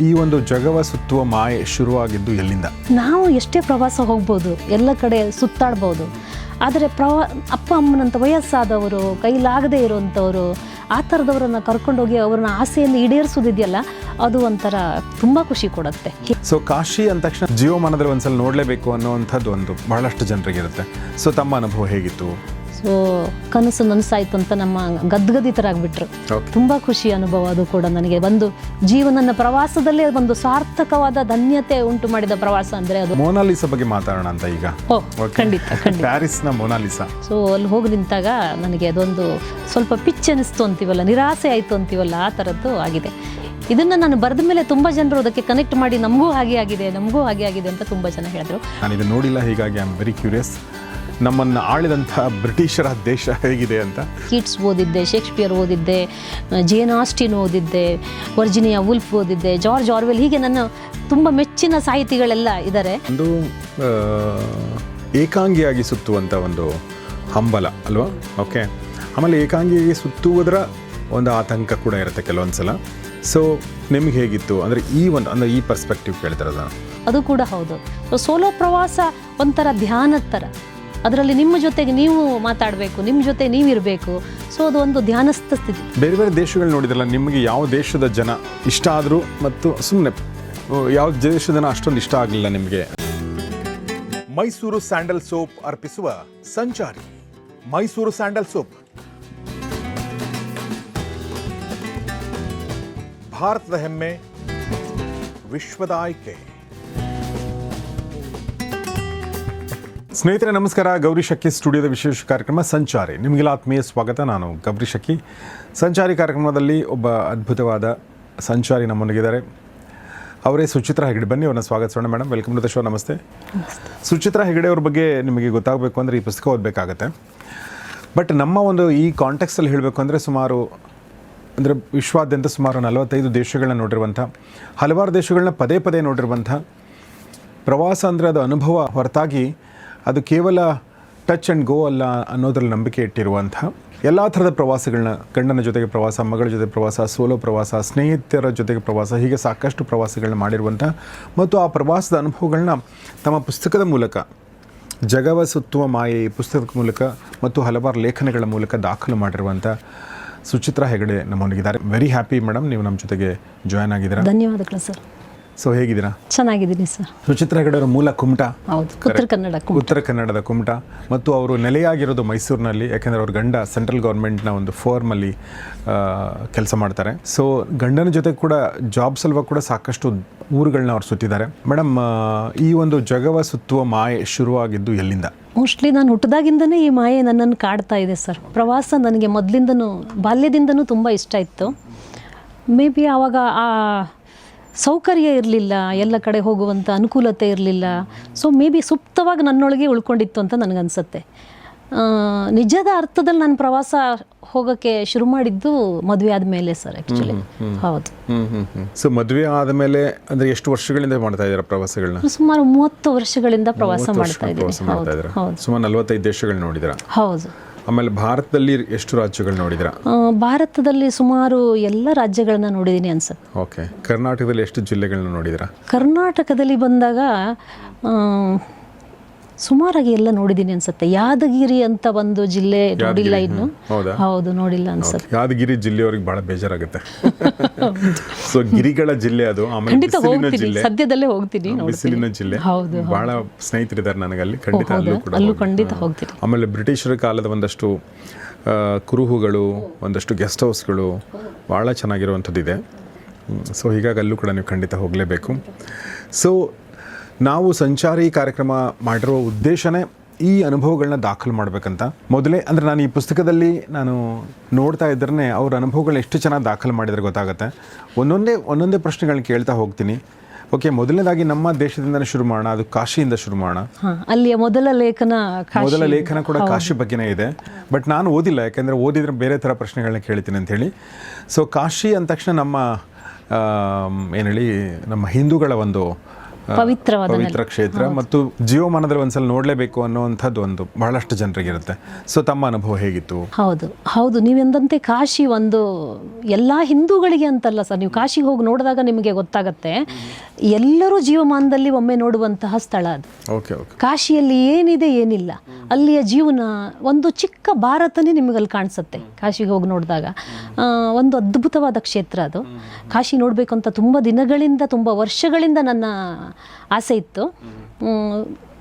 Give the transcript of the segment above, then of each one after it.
ಈ ಒಂದು ಜಗವ ಸುತ್ತುವ ಮಾಯೆ ಶುರುವಾಗಿದ್ದು ಎಲ್ಲಿಂದ ನಾವು ಎಷ್ಟೇ ಪ್ರವಾಸ ಹೋಗ್ಬೋದು ಎಲ್ಲ ಕಡೆ ಸುತ್ತಾಡ್ಬೋದು ಆದರೆ ಪ್ರವಾ ಅಪ್ಪ ಅಮ್ಮನಂತ ವಯಸ್ಸಾದವರು ಕೈಲಾಗದೆ ಇರುವಂಥವರು ಆ ಥರದವರನ್ನು ಕರ್ಕೊಂಡೋಗಿ ಅವ್ರನ್ನ ಆಸೆಯನ್ನು ಈಡೇರಿಸೋದಿದೆಯಲ್ಲ ಅದು ಒಂಥರ ತುಂಬ ಖುಷಿ ಕೊಡುತ್ತೆ. ಸೊ ಕಾಶಿ ಅಂದ ತಕ್ಷಣ ಜೀವಮಾನದಲ್ಲಿ ಒಂದ್ಸಲ ನೋಡಲೇಬೇಕು ಅನ್ನೋವಂಥದ್ದು ಒಂದು ಬಹಳಷ್ಟು ಜನರಿಗೆ ಇರುತ್ತೆ ಸೊ ತಮ್ಮ ಅನುಭವ ಹೇಗಿತ್ತು? ಸೊ ಕನಸು ನನಸಾಯ್ತು ಅಂತ ನಮ್ಮ ಗದ್ಗದಿತರಾಗ್ಬಿಟ್ರು. ತುಂಬಾ ಖುಷಿ ಅನುಭವ ಅದು ಕೂಡ ನನಗೆ. ಒಂದು ಜೀವನನ ಪ್ರವಾಸದಲ್ಲೇ ಒಂದು ಸಾರ್ಥಕವಾದ ಧನ್ಯತೆ ಉಂಟು ಮಾಡಿದ ಪ್ರವಾಸ ಅಂದರೆ ಅದು. ಮೋನಾಲಿಸಾ ಬಗ್ಗೆ ಮಾತಾಡೋಣ ಅಂತ ಈಗ. ಖಂಡಿತ ಖಂಡಿತ. ಪ್ಯಾರಿಸ್ನ ಮೋನಾಲಿಸಾ ಸೊ ಅಲ್ಲಿ ಹೋಗಿ ನಿಂತಾಗ ನನಗೆ ಅದೊಂದು ಸ್ವಲ್ಪ ಪಿಚ್ ಅನಿಸ್ತು ಅಂತೀವಲ್ಲ ನಿರಾಸೆ ಆಯಿತು ಅಂತೀವಲ್ಲ ಆ ಥರದ್ದು ಆಗಿದೆ. ಇದನ್ನು ನಾನು ಬರೆದ ಮೇಲೆ ತುಂಬ ಜನರು ಅದಕ್ಕೆ ಕನೆಕ್ಟ್ ಮಾಡಿ ನಮಗೂ ಹಾಗೆ ಆಗಿದೆ ನಮಗೂ ಹಾಗೆ ಆಗಿದೆ ಅಂತ ತುಂಬ ಜನ ಹೇಳಿದ್ರು. ನಾನು ಇದು ನೋಡಿಲ್ಲ ಹೀಗಾಗಿ ಐ ಆಮ್ ವೆರಿ ಕ್ಯೂರಿಯಸ್ ನಮ್ಮನ್ನು ಆಳಿದಂಥ ಬ್ರಿಟಿಷರ ದೇಶ ಹೇಗಿದೆ ಅಂತ? ಕಿಟ್ಸ್ ಓದಿದ್ದೆ ಶೇಕ್ಸ್ಪಿಯರ್ ಓದಿದ್ದೆ ಜೇನ್ ಆಸ್ಟಿನ್ ಓದಿದ್ದೆ ವರ್ಜಿನಿಯಾ ವುಲ್ಫ್ ಓದಿದ್ದೆ ಜಾರ್ಜ್ ಆರ್ವೆಲ್ ಹೀಗೆ ನನ್ನ ತುಂಬ ಮೆಚ್ಚಿನ ಸಾಹಿತಿಗಳೆಲ್ಲ ಇದ್ದಾರೆ. ಒಂದು ಏಕಾಂಗಿಯಾಗಿ ಸುತ್ತುವಂಥ ಒಂದು ಹಂಬಲ ಅಲ್ವಾ? ಓಕೆ ಆಮೇಲೆ ಏಕಾಂಗಿಯಾಗಿ ಸುತ್ತುವುದರ ಒಂದು ಆತಂಕ ಕೂಡ ಇರುತ್ತೆ ಕೆಲವೊಂದು ಸಲ ಸೊ ನಿಮ್ಗೆ ಹೇಗಿತ್ತು? ಅಂದರೆ ಈ ಒಂದು ಅಂದರೆ ಈ ಪರ್ಸ್ಪೆಕ್ಟಿವ್ ಕೇಳ್ತಾರೆ ನಾನು ಅದು ಕೂಡ ಹೌದು. ಸೊ ಸೋಲೋ ಪ್ರವಾಸ ಒಂಥರ ಧ್ಯಾನದ ಥರ. ಅದರಲ್ಲಿ ನಿಮ್ಮ ಜೊತೆಗೆ ನೀವು ಮಾತಾಡಬೇಕು ನಿಮ್ಮ ಜೊತೆ ನೀವಿರಬೇಕು. ಸೊ ಅದು ಒಂದು ಧ್ಯಾನಸ್ಥ ಸ್ಥಿತಿ. ಬೇರೆ ಬೇರೆ ದೇಶಗಳು ನೋಡಿದ್ರಲ್ಲ ನಿಮಗೆ ಯಾವ ದೇಶದ ಜನ ಇಷ್ಟ ಆದರೂ ಮತ್ತು ಸುಮ್ಮನೆ ಯಾವ ದೇಶದ ಜನ ಅಷ್ಟೊಂದು ಇಷ್ಟ ಆಗಲಿಲ್ಲ ನಿಮಗೆ? ಮೈಸೂರು ಸ್ಯಾಂಡಲ್ ಸೋಪ್ ಅರ್ಪಿಸುವ ಸಂಚಾರಿ ಮೈಸೂರು ಸ್ಯಾಂಡಲ್ ಸೋಪ್. ಭಾರತದ ಹೆಮ್ಮೆ ವಿಶ್ವದ ಆಯ್ಕೆ. ಸ್ನೇಹಿತರೆ ನಮಸ್ಕಾರ. ಗೌರಿ ಶಕ್ಕಿ ಸ್ಟುಡಿಯೋದ ವಿಶೇಷ ಕಾರ್ಯಕ್ರಮ ಸಂಚಾರಿ. ನಿಮಗೆಲ್ಲ ಆತ್ಮೀಯ ಸ್ವಾಗತ. ನಾನು ಗೌರಿ ಶಕ್ಕಿ ಸಂಚಾರಿ ಕಾರ್ಯಕ್ರಮದಲ್ಲಿ ಒಬ್ಬ ಅದ್ಭುತವಾದ ಸಂಚಾರಿ ನಮ್ಮೊಂದಿಗಿದ್ದಾರೆ. ಅವರೇ ಸುಚಿತ್ರಾ ಹೆಗಡೆ. ಬನ್ನಿ ಅವ್ರನ್ನ ಸ್ವಾಗತಿಸೋಣ madam. Welcome to the show. ನಮಸ್ತೆ. ಸುಚಿತ್ರಾ ಹೆಗಡೆ ಅವ್ರ ಬಗ್ಗೆ ನಿಮಗೆ ಗೊತ್ತಾಗಬೇಕು ಅಂದರೆ ಈ ಪುಸ್ತಕ ಓದಬೇಕಾಗತ್ತೆ. ಬಟ್ ನಮ್ಮ ಒಂದು ಈ ಕಾಂಟೆಕ್ಸಲ್ಲಿ ಹೇಳಬೇಕು ಅಂದರೆ ಸುಮಾರು ಅಂದರೆ ವಿಶ್ವಾದ್ಯಂತ ಸುಮಾರು ನಲವತ್ತೈದು ದೇಶಗಳನ್ನ ನೋಡಿರುವಂಥ ಹಲವಾರು ದೇಶಗಳನ್ನ ಪದೇ ಪದೇ ನೋಡಿರುವಂಥ ಪ್ರವಾಸ ಅಂದರೆ ಅದು ಅನುಭವ ಹೊರತಾಗಿ ಅದು ಕೇವಲ ಟಚ್ ಆ್ಯಂಡ್ ಗೋ ಅಲ್ಲ ಅನ್ನೋದ್ರಲ್ಲಿ ನಂಬಿಕೆ ಇಟ್ಟಿರುವಂಥ ಎಲ್ಲ ಥರದ ಪ್ರವಾಸಗಳನ್ನ, ಗಂಡನ ಜೊತೆಗೆ ಪ್ರವಾಸ, ಮಗಳ ಜೊತೆ ಪ್ರವಾಸ, ಸೋಲೋ ಪ್ರವಾಸ, ಸ್ನೇಹಿತರ ಜೊತೆಗೆ ಪ್ರವಾಸ, ಹೀಗೆ ಸಾಕಷ್ಟು ಪ್ರವಾಸಗಳನ್ನ ಮಾಡಿರುವಂಥ ಮತ್ತು ಆ ಪ್ರವಾಸದ ಅನುಭವಗಳನ್ನ ತಮ್ಮ ಪುಸ್ತಕದ ಮೂಲಕ ಜಗವ ಸುತ್ತುವ ಮಾಯೆ ಈ ಪುಸ್ತಕದ ಮೂಲಕ ಮತ್ತು ಹಲವಾರು ಲೇಖನಗಳ ಮೂಲಕ ದಾಖಲು ಮಾಡಿರುವಂಥ ಸುಚಿತ್ರಾ ಹೆಗಡೆ ನಮ್ಮೊಂದಿಗಿದ್ದಾರೆ. ವೆರಿ ಹ್ಯಾಪಿ ಮೇಡಮ್ ನೀವು ನಮ್ಮ ಜೊತೆಗೆ ಜಾಯ್ನ್ ಆಗಿದ್ದೀರಾ? ಧನ್ಯವಾದಗಳು ಸರ್ ಸೊ ಹೇಗಿದ್ದೀರಾ? ಚೆನ್ನಾಗಿದ್ದೀನಿ ಸರ್. ಸುಚಿತ್ರ ಹೆಗಡೆ ಅವರ ಮೂಲ ಕುಮಟ. ಹೌದು ಉತ್ತರ ಕನ್ನಡ ಉತ್ತರ ಕನ್ನಡದ ಕುಮಟ. ಮತ್ತು ಅವರು ನೆಲೆಯಾಗಿರೋದು ಮೈಸೂರಿನಲ್ಲಿ ಯಾಕೆಂದರೆ ಅವ್ರ ಗಂಡ ಸೆಂಟ್ರಲ್ ಗೌರ್ಮೆಂಟ್ನ ಒಂದು ಫೋರ್ಮಲ್ಲಿ ಕೆಲಸ ಮಾಡ್ತಾರೆ. ಸೊ ಗಂಡನ ಜೊತೆ ಕೂಡ ಜಾಬ್ ಸಲುವಾಗಿ ಕೂಡ ಸಾಕಷ್ಟು ಊರುಗಳನ್ನ ಅವ್ರು ಸುತ್ತಿದ್ದಾರೆ. ಮೇಡಮ್ ಈ ಒಂದು ಜಗವ ಸುತ್ತುವ ಮಾಯೆ ಶುರುವಾಗಿದ್ದು ಎಲ್ಲಿಂದ? ಮೋಸ್ಟ್ಲಿ ನಾನು ಹುಟ್ಟಿದಾಗಿಂದನೇ ಈ ಮಾಯೆ ನನ್ನನ್ನು ಕಾಡ್ತಾ ಇದೆ ಸರ್. ಪ್ರವಾಸ ನನಗೆ ಮೊದಲಿಂದನೂ ಬಾಲ್ಯದಿಂದನೂ ತುಂಬ ಇಷ್ಟ ಇತ್ತು. ಮೇ ಬಿ ಆವಾಗ ಆ ಸೌಕರ್ಯ ಇರಲಿಲ್ಲ ಎಲ್ಲ ಕಡೆ ಹೋಗುವಂಥ ಅನುಕೂಲತೆ ಇರಲಿಲ್ಲ. ಸೊ ಮೇ ಬಿ ಸುಪ್ತವಾಗಿ ನನ್ನೊಳಗೆ ಉಳ್ಕೊಂಡಿತ್ತು ಅಂತ ನನಗನ್ಸುತ್ತೆ. ನಿಜದ ಅರ್ಥದಲ್ಲಿ ನಾನು ಪ್ರವಾಸ ಹೋಗಕ್ಕೆ ಶುರು ಮಾಡಿದ್ದು ಮದುವೆ ಆದಮೇಲೆ ಸರ್ ಆ್ಯಕ್ಚುಲಿ ಹೌದು. ಸೊ ಮದುವೆ ಆದಮೇಲೆ ಅಂದರೆ ಎಷ್ಟು ವರ್ಷಗಳಿಂದ ಮಾಡ್ತಾ ಇದ್ದೀರಾ ಪ್ರವಾಸಗಳನ್ನ ಸುಮಾರು ಮೂವತ್ತು ವರ್ಷಗಳಿಂದ ಪ್ರವಾಸ ಮಾಡ್ತಾ ಇದ್ದಾರೆ? ಹೌದು. ಸುಮಾರು ನಲವತ್ತೈದು ದೇಶಗಳು ನೋಡಿದಿರಾ ಹೌದು. ಆಮೇಲೆ ಭಾರತದಲ್ಲಿ ಎಷ್ಟು ರಾಜ್ಯಗಳು ನೋಡಿದ್ರ? ಭಾರತದಲ್ಲಿ ಸುಮಾರು ಎಲ್ಲ ರಾಜ್ಯಗಳನ್ನ ನೋಡಿದ್ದೀನಿ ಅನ್ಸುತ್ತೆ. ಓಕೆ. ಕರ್ನಾಟಕದಲ್ಲಿ ಎಷ್ಟು ಜಿಲ್ಲೆಗಳನ್ನ ನೋಡಿದ್ರ? ಕರ್ನಾಟಕದಲ್ಲಿ ಬಂದಾಗ ಸುಮಾರಾಗಿ ಎಲ್ಲ ನೋಡಿದ್ದೀನಿ ಅನ್ಸುತ್ತೆ. ಯಾದಗಿರಿ ಅಂತ ಒಂದು ಜಿಲ್ಲೆ ನೋಡಿಲ್ಲ ಇನ್ನು. ಹೌದಾ? ಹೌದು ನೋಡಿಲ್ಲ ಅನ್ಸುತ್ತೆ. ಯಾದಗಿರಿ ಜಿಲ್ಲೆಯವ್ರಿಗೆ ಬಹಳ ಬೇಜಾರಾಗುತ್ತೆ. ಸೊ ಗಿರಿಗಳ ಜಿಲ್ಲೆ ಅದು ಖಂಡಿತ ಹೋಗ್ತೀನಿ. ಜಿಲ್ಲೆ. ಸದ್ಯದಲ್ಲೇ ಹೋಗ್ತೀನಿ ಬಿಸಿಲಿನ ಜಿಲ್ಲೆ. ಹೌದು ಬಹಳ ಸ್ನೇಹಿತರಿದ್ದಾರೆ ಅಲ್ಲಿ ಖಂಡಿತ ಅಲ್ಲೂ ಕೂಡ ಅಲ್ಲೂ ಖಂಡಿತ ಹೋಗ್ತೀನಿ. ಆಮೇಲೆ ಬ್ರಿಟಿಷರ ಕಾಲದ ಒಂದಷ್ಟು ಕುರುಹುಗಳು ಒಂದಷ್ಟು ಗೆಸ್ಟ್ ಹೌಸ್ಗಳು ಭಾಳ ಚೆನ್ನಾಗಿರುವಂಥದ್ದಿದೆ. ಸೊ ಹೀಗಾಗಿ ಅಲ್ಲೂ ಕೂಡ ನೀವು ಖಂಡಿತ ಹೋಗಲೇಬೇಕು. ಸೊ ನಾವು ಸಂಚಾರಿ ಕಾರ್ಯಕ್ರಮ ಮಾಡಿರೋ ಉದ್ದೇಶನೇ ಈ ಅನುಭವಗಳನ್ನ ದಾಖಲು ಮಾಡಬೇಕಂತ. ಮೊದಲೇ ಅಂದರೆ ನಾನು ಈ ಪುಸ್ತಕದಲ್ಲಿ ನಾನು ನೋಡ್ತಾ ಇದ್ದರೆ ಅವ್ರ ಅನುಭವಗಳನ್ನ ಎಷ್ಟು ಚೆನ್ನಾಗಿ ದಾಖಲು ಮಾಡಿದರೆ ಗೊತ್ತಾಗುತ್ತೆ. ಒಂದೊಂದೇ ಒಂದೊಂದೇ ಪ್ರಶ್ನೆಗಳನ್ನ ಕೇಳ್ತಾ ಹೋಗ್ತೀನಿ. ಓಕೆ ಮೊದಲನೇದಾಗಿ ನಮ್ಮ ದೇಶದಿಂದನೇ ಶುರು ಮಾಡೋಣ ಅದು ಕಾಶಿಯಿಂದ ಶುರು ಮಾಡೋಣ. ಅಲ್ಲಿಯ ಮೊದಲ ಲೇಖನ. ಮೊದಲ ಲೇಖನ ಕೂಡ ಕಾಶಿ ಬಗ್ಗೆನೇ ಇದೆ. ಬಟ್ ನಾನು ಓದಿಲ್ಲ ಯಾಕೆಂದರೆ ಓದಿದ್ರೆ ಬೇರೆ ಥರ ಪ್ರಶ್ನೆಗಳನ್ನ ಕೇಳ್ತೀನಿ ಅಂತ ಹೇಳಿ. ಸೊ ಕಾಶಿ ಅಂದ ತಕ್ಷಣ ನಮ್ಮ ಏನು ಹೇಳಿ ನಮ್ಮ ಹಿಂದೂಗಳ ಒಂದು ಪವಿತ್ರವಾದ ಪವಿತ್ರ ಕ್ಷೇತ್ರ ಮತ್ತು ಜೀವಮಾನದಲ್ಲಿ ಒಂದ್ಸಲ ನೋಡಲೇಬೇಕು ಅನ್ನುವಂಥದ್ದು ಒಂದು ಬಹಳಷ್ಟು ಜನರಿಗೆ ಇರುತ್ತೆ ಸೊ ತಮ್ಮ ಅನುಭವ ಹೇಗಿತ್ತು? ಹೌದು ಹೌದು. ನೀವೆಂದಂತೆ ಕಾಶಿ ಒಂದು ಎಲ್ಲ ಹಿಂದೂಗಳಿಗೆ ಅಂತಲ್ಲ ಸರ್ ನೀವು ಕಾಶಿಗೆ ಹೋಗಿ ನೋಡಿದಾಗ ನಿಮಗೆ ಗೊತ್ತಾಗತ್ತೆ. ಎಲ್ಲರೂ ಜೀವಮಾನದಲ್ಲಿ ಒಮ್ಮೆ ನೋಡುವಂತಹ ಸ್ಥಳ ಅದು. ಓಕೆ ಓಕೆ ಕಾಶಿಯಲ್ಲಿ ಏನಿದೆ ಏನಿಲ್ಲ. ಅಲ್ಲಿಯ ಜೀವನ ಒಂದು ಚಿಕ್ಕ ಭಾರತನೇ ನಿಮಗೆ ಅಲ್ಲಿ ಕಾಣಿಸುತ್ತೆ ಕಾಶಿಗೆ ಹೋಗಿ ನೋಡಿದಾಗ. ಒಂದು ಅದ್ಭುತವಾದ ಕ್ಷೇತ್ರ ಅದು. ಕಾಶಿ ನೋಡಬೇಕು ಅಂತ ತುಂಬ ದಿನಗಳಿಂದ ತುಂಬ ವರ್ಷಗಳಿಂದ ನನ್ನ ಆಸೆ ಇತ್ತು.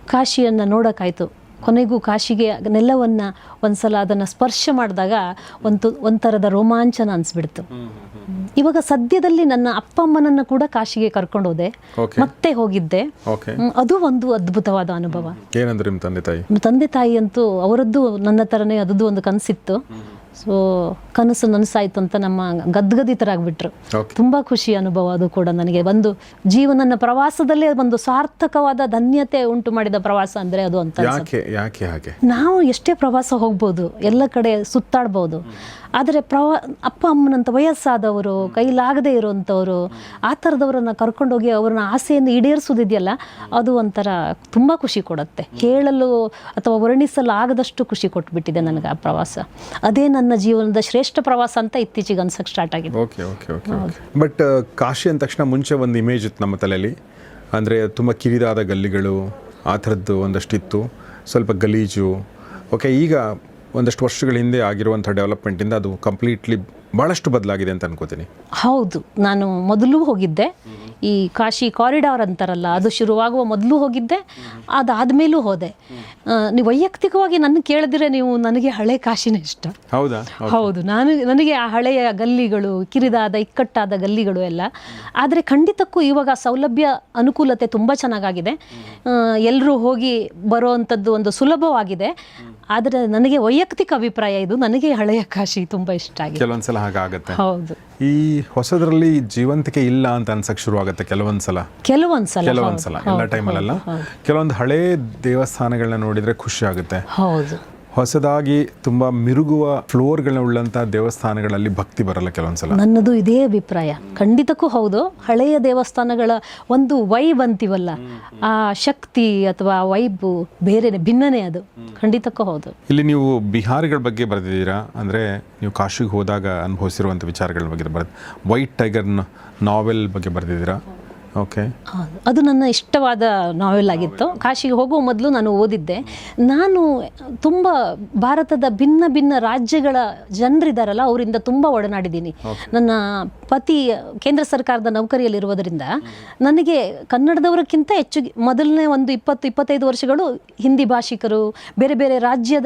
ಕಾಶಿಯನ್ನು ನೋಡೋಕ್ಕಾಯ್ತು. ಕೊನೆಗೂ ಕಾಶಿಗೆ ನೆಲವನ್ನು ಒಂದ್ಸಲ ಅದನ್ನು ಸ್ಪರ್ಶ ಮಾಡಿದಾಗ ಒಂದು ಒಂಥರದ ರೋಮಾಂಚನ ಅನಿಸ್ಬಿಡ್ತು. ಇವಾಗ ಸದ್ಯದಲ್ಲಿ ನನ್ನ ಅಪ್ಪ ಅಮ್ಮನನ್ನು ಕೂಡ ಕಾಶಿಗೆ ಕರ್ಕೊಂಡು ಹೋದೆ. ಮತ್ತೆ ಹೋಗಿದ್ದೆ. ಅದು ಒಂದು ಅದ್ಭುತವಾದ ಅನುಭವ. ಏನಂದ್ರೆ ನಿಮ್ಮ ತಂದೆ ತಾಯಿ? ತಂದೆ ತಾಯಿ ಅಂತೂ ಅವರದ್ದು ನನ್ನ ಥರನೇ ಅದದ್ದು ಒಂದು ಕನಸಿತ್ತು. ಸೊ ಕನಸು ನನಸಾಯ್ತು ಅಂತ ನಮ್ಮ ಗದ್ಗದಿತರಾಗ್ಬಿಟ್ರು. ತುಂಬಾ ಖುಷಿ ಅನುಭವ ಅದು ಕೂಡ ನನಗೆ. ಒಂದು ಜೀವನನ ಪ್ರವಾಸದಲ್ಲೇ ಒಂದು ಸಾರ್ಥಕವಾದ ಧನ್ಯತೆ ಉಂಟು ಮಾಡಿದ ಪ್ರವಾಸ ಅಂದರೆ ಅದು ಅಂತ ನಾವು ಎಷ್ಟೇ ಪ್ರವಾಸ ಹೋಗ್ಬೋದು ಎಲ್ಲ ಕಡೆ ಸುತ್ತಾಡ್ಬೋದು. ಆದರೆ ಪ್ರವ ಅಪ್ಪ ಅಮ್ಮನಂತ ವಯಸ್ಸಾದವರು ಕೈಲಾಗದೇ ಇರುವಂಥವ್ರು ಆ ಥರದವ್ರನ್ನ ಕರ್ಕೊಂಡೋಗಿ ಅವ್ರನ್ನ ಆಸೆಯನ್ನು ಈಡೇರಿಸೋದಿದೆಯಲ್ಲ ಅದು ಒಂಥರ ತುಂಬ ಖುಷಿ ಕೊಡುತ್ತೆ. ಹೇಳಲು ಅಥವಾ ವರ್ಣಿಸಲು ಆಗದಷ್ಟು ಖುಷಿ ಕೊಟ್ಬಿಟ್ಟಿದೆ ನನಗೆ ಆ ಪ್ರವಾಸ. ಅದೇ ನನ್ನ ಜೀವನದ ಶ್ರೇಷ್ಠ ಪ್ರವಾಸ ಅಂತ ಇತ್ತೀಚೆಗೆ ಅನ್ಸಕ್ಕೆ ಸ್ಟಾರ್ಟ್ ಆಗಿದೆ. Okay okay okay okay. But Kashi ಅಂದ ತಕ್ಷಣ ಮುಂಚೆ ಒಂದು ಇಮೇಜ್ ಇತ್ತು ನಮ್ಮ ತಲೆಯಲ್ಲಿ. ಅಂದರೆ ತುಂಬ ಕಿರಿದಾದ ಗಲ್ಲಿಗಳು ಆ ಥರದ್ದು ಒಂದಷ್ಟಿತ್ತು. ಸ್ವಲ್ಪ ಗಲೀಜು. ಓಕೆ ಈಗ ಒಂದಷ್ಟು ವರ್ಷಗಳ ಹಿಂದೆ ಆಗಿರುವಂಥ ಡೆವಲಪ್ಮೆಂಟಿಂದ ಅದು ಕಂಪ್ಲೀಟ್ಲಿ ಭಾಳಷ್ಟು ಬದಲಾಗಿದೆ ಅಂತ ಅನ್ಕೋತೀನಿ. ಹೌದು ನಾನು ಮೊದಲು ಹೋಗಿದ್ದೆ. ಈ ಕಾಶಿ ಕಾರಿಡಾರ್ ಅಂತಾರಲ್ಲ ಅದು ಶುರುವಾಗುವ ಮೊದಲು ಹೋಗಿದ್ದೆ ಅದಾದ್ಮೇಲೂ ಹೋದೆ. ನೀವು ವೈಯಕ್ತಿಕವಾಗಿ ನನ್ನ ಕೇಳಿದ್ರೆ ನೀವು ನನಗೆ ಹಳೆ ಕಾಶಿನೇ ಇಷ್ಟ. ಹೌದಾ? ಹೌದು ನಾನು ನನಗೆ ಆ ಹಳೆಯ ಗಲ್ಲಿಗಳು ಕಿರಿದಾದ ಇಕ್ಕಟ್ಟಾದ ಗಲ್ಲಿಗಳು ಎಲ್ಲ. ಆದರೆ ಖಂಡಿತಕ್ಕೂ ಇವಾಗ ಸೌಲಭ್ಯ ಅನುಕೂಲತೆ ತುಂಬ ಚೆನ್ನಾಗಾಗಿದೆ. ಎಲ್ಲರೂ ಹೋಗಿ ಬರೋವಂಥದ್ದು ಒಂದು ಸುಲಭವಾಗಿದೆ. ಆದರೆ ನನಗೆ ವೈಯಕ್ತಿಕ ಅಭಿಪ್ರಾಯ ಇದು. ನನಗೆ ಹಳೆಯ ಕಾಶಿ ತುಂಬ ಇಷ್ಟ ಆಗಿದೆ. ಕೆಲವೊಂದ್ಸಲ ಹಾಗಾಗತ್ತೆ ಹೌದು. ಈ ಹೊಸದ್ರಲ್ಲಿ ಜೀವಂತಿಕೆ ಇಲ್ಲ ಅಂತ ಅನ್ಸಕ್ ಶುರು ಆಗುತ್ತೆ ಕೆಲವೊಂದ್ಸಲ ಕೆಲವೊಂದ್ಸಲ ಕೆಲವೊಂದ್ಸಲ ಎಲ್ಲ ಟೈಮಲ್ಲ ಕೆಲವೊಂದು ಹಳೇ ದೇವಸ್ಥಾನಗಳನ್ನ ನೋಡಿದ್ರೆ ಖುಷಿ ಆಗುತ್ತೆ. ಹೌದು. ಹೊಸದಾಗಿ ತುಂಬಾ ಮಿರುಗುವ ಫ್ಲೋರ್ಗಳನ್ನ ಉಳ್ಳಂತ ದೇವಸ್ಥಾನಗಳಲ್ಲಿ ಭಕ್ತಿ ಬರಲ್ಲ ಕೆಲವೊಂದ್ಸಲ. ನನ್ನದು ಇದೇ ಅಭಿಪ್ರಾಯ. ಖಂಡಿತಕ್ಕೂ ಹೌದು. ಹಳೆಯ ದೇವಸ್ಥಾನಗಳ ಒಂದು ವೈಬ್ ಅಂತೀವಲ್ಲ ಆ ಶಕ್ತಿ ಅಥವಾ ವೈಬ್ ಬೇರೆ ಭಿನ್ನನೇ ಅದು. ಖಂಡಿತಕ್ಕೂ ಹೌದು. ಇಲ್ಲಿ ನೀವು ಬಿಹಾರಿಗಳ ಬಗ್ಗೆ ಬರೆದಿದ್ದೀರಾ? ಅಂದರೆ ನೀವು ಕಾಶಿಗೆ ಹೋದಾಗ ಅನುಭವಿಸಿರುವಂಥ ವಿಚಾರಗಳ ಬಗ್ಗೆ ಬರೆದ ವೈಟ್ ಟೈಗರ್ ನಾವೆಲ್ ಬಗ್ಗೆ ಬರೆದಿದ್ದೀರಾ? ಓಕೆ. ಅದು ನನ್ನ ಇಷ್ಟವಾದ ನಾವೆಲ್ ಆಗಿತ್ತು. ಕಾಶಿಗೆ ಹೋಗುವ ಮೊದಲು ನಾನು ಓದಿದ್ದೆ. ನಾನು ತುಂಬ ಭಾರತದ ಭಿನ್ನ ಭಿನ್ನ ರಾಜ್ಯಗಳ ಜನರಿದ್ದಾರಲ್ಲ ಅವರಿಂದ ತುಂಬ ಒಡನಾಡಿದ್ದೀನಿ. ನನ್ನ ಪತಿ ಕೇಂದ್ರ ಸರ್ಕಾರದ ನೌಕರಿಯಲ್ಲಿರುವುದರಿಂದ ನನಗೆ ಕನ್ನಡದವರಕ್ಕಿಂತ ಹೆಚ್ಚು ಮೊದಲನೇ ಒಂದು ಇಪ್ಪತ್ತು ಇಪ್ಪತ್ತೈದು ವರ್ಷಗಳು ಹಿಂದಿ ಭಾಷಿಕರು ಬೇರೆ ಬೇರೆ ರಾಜ್ಯದ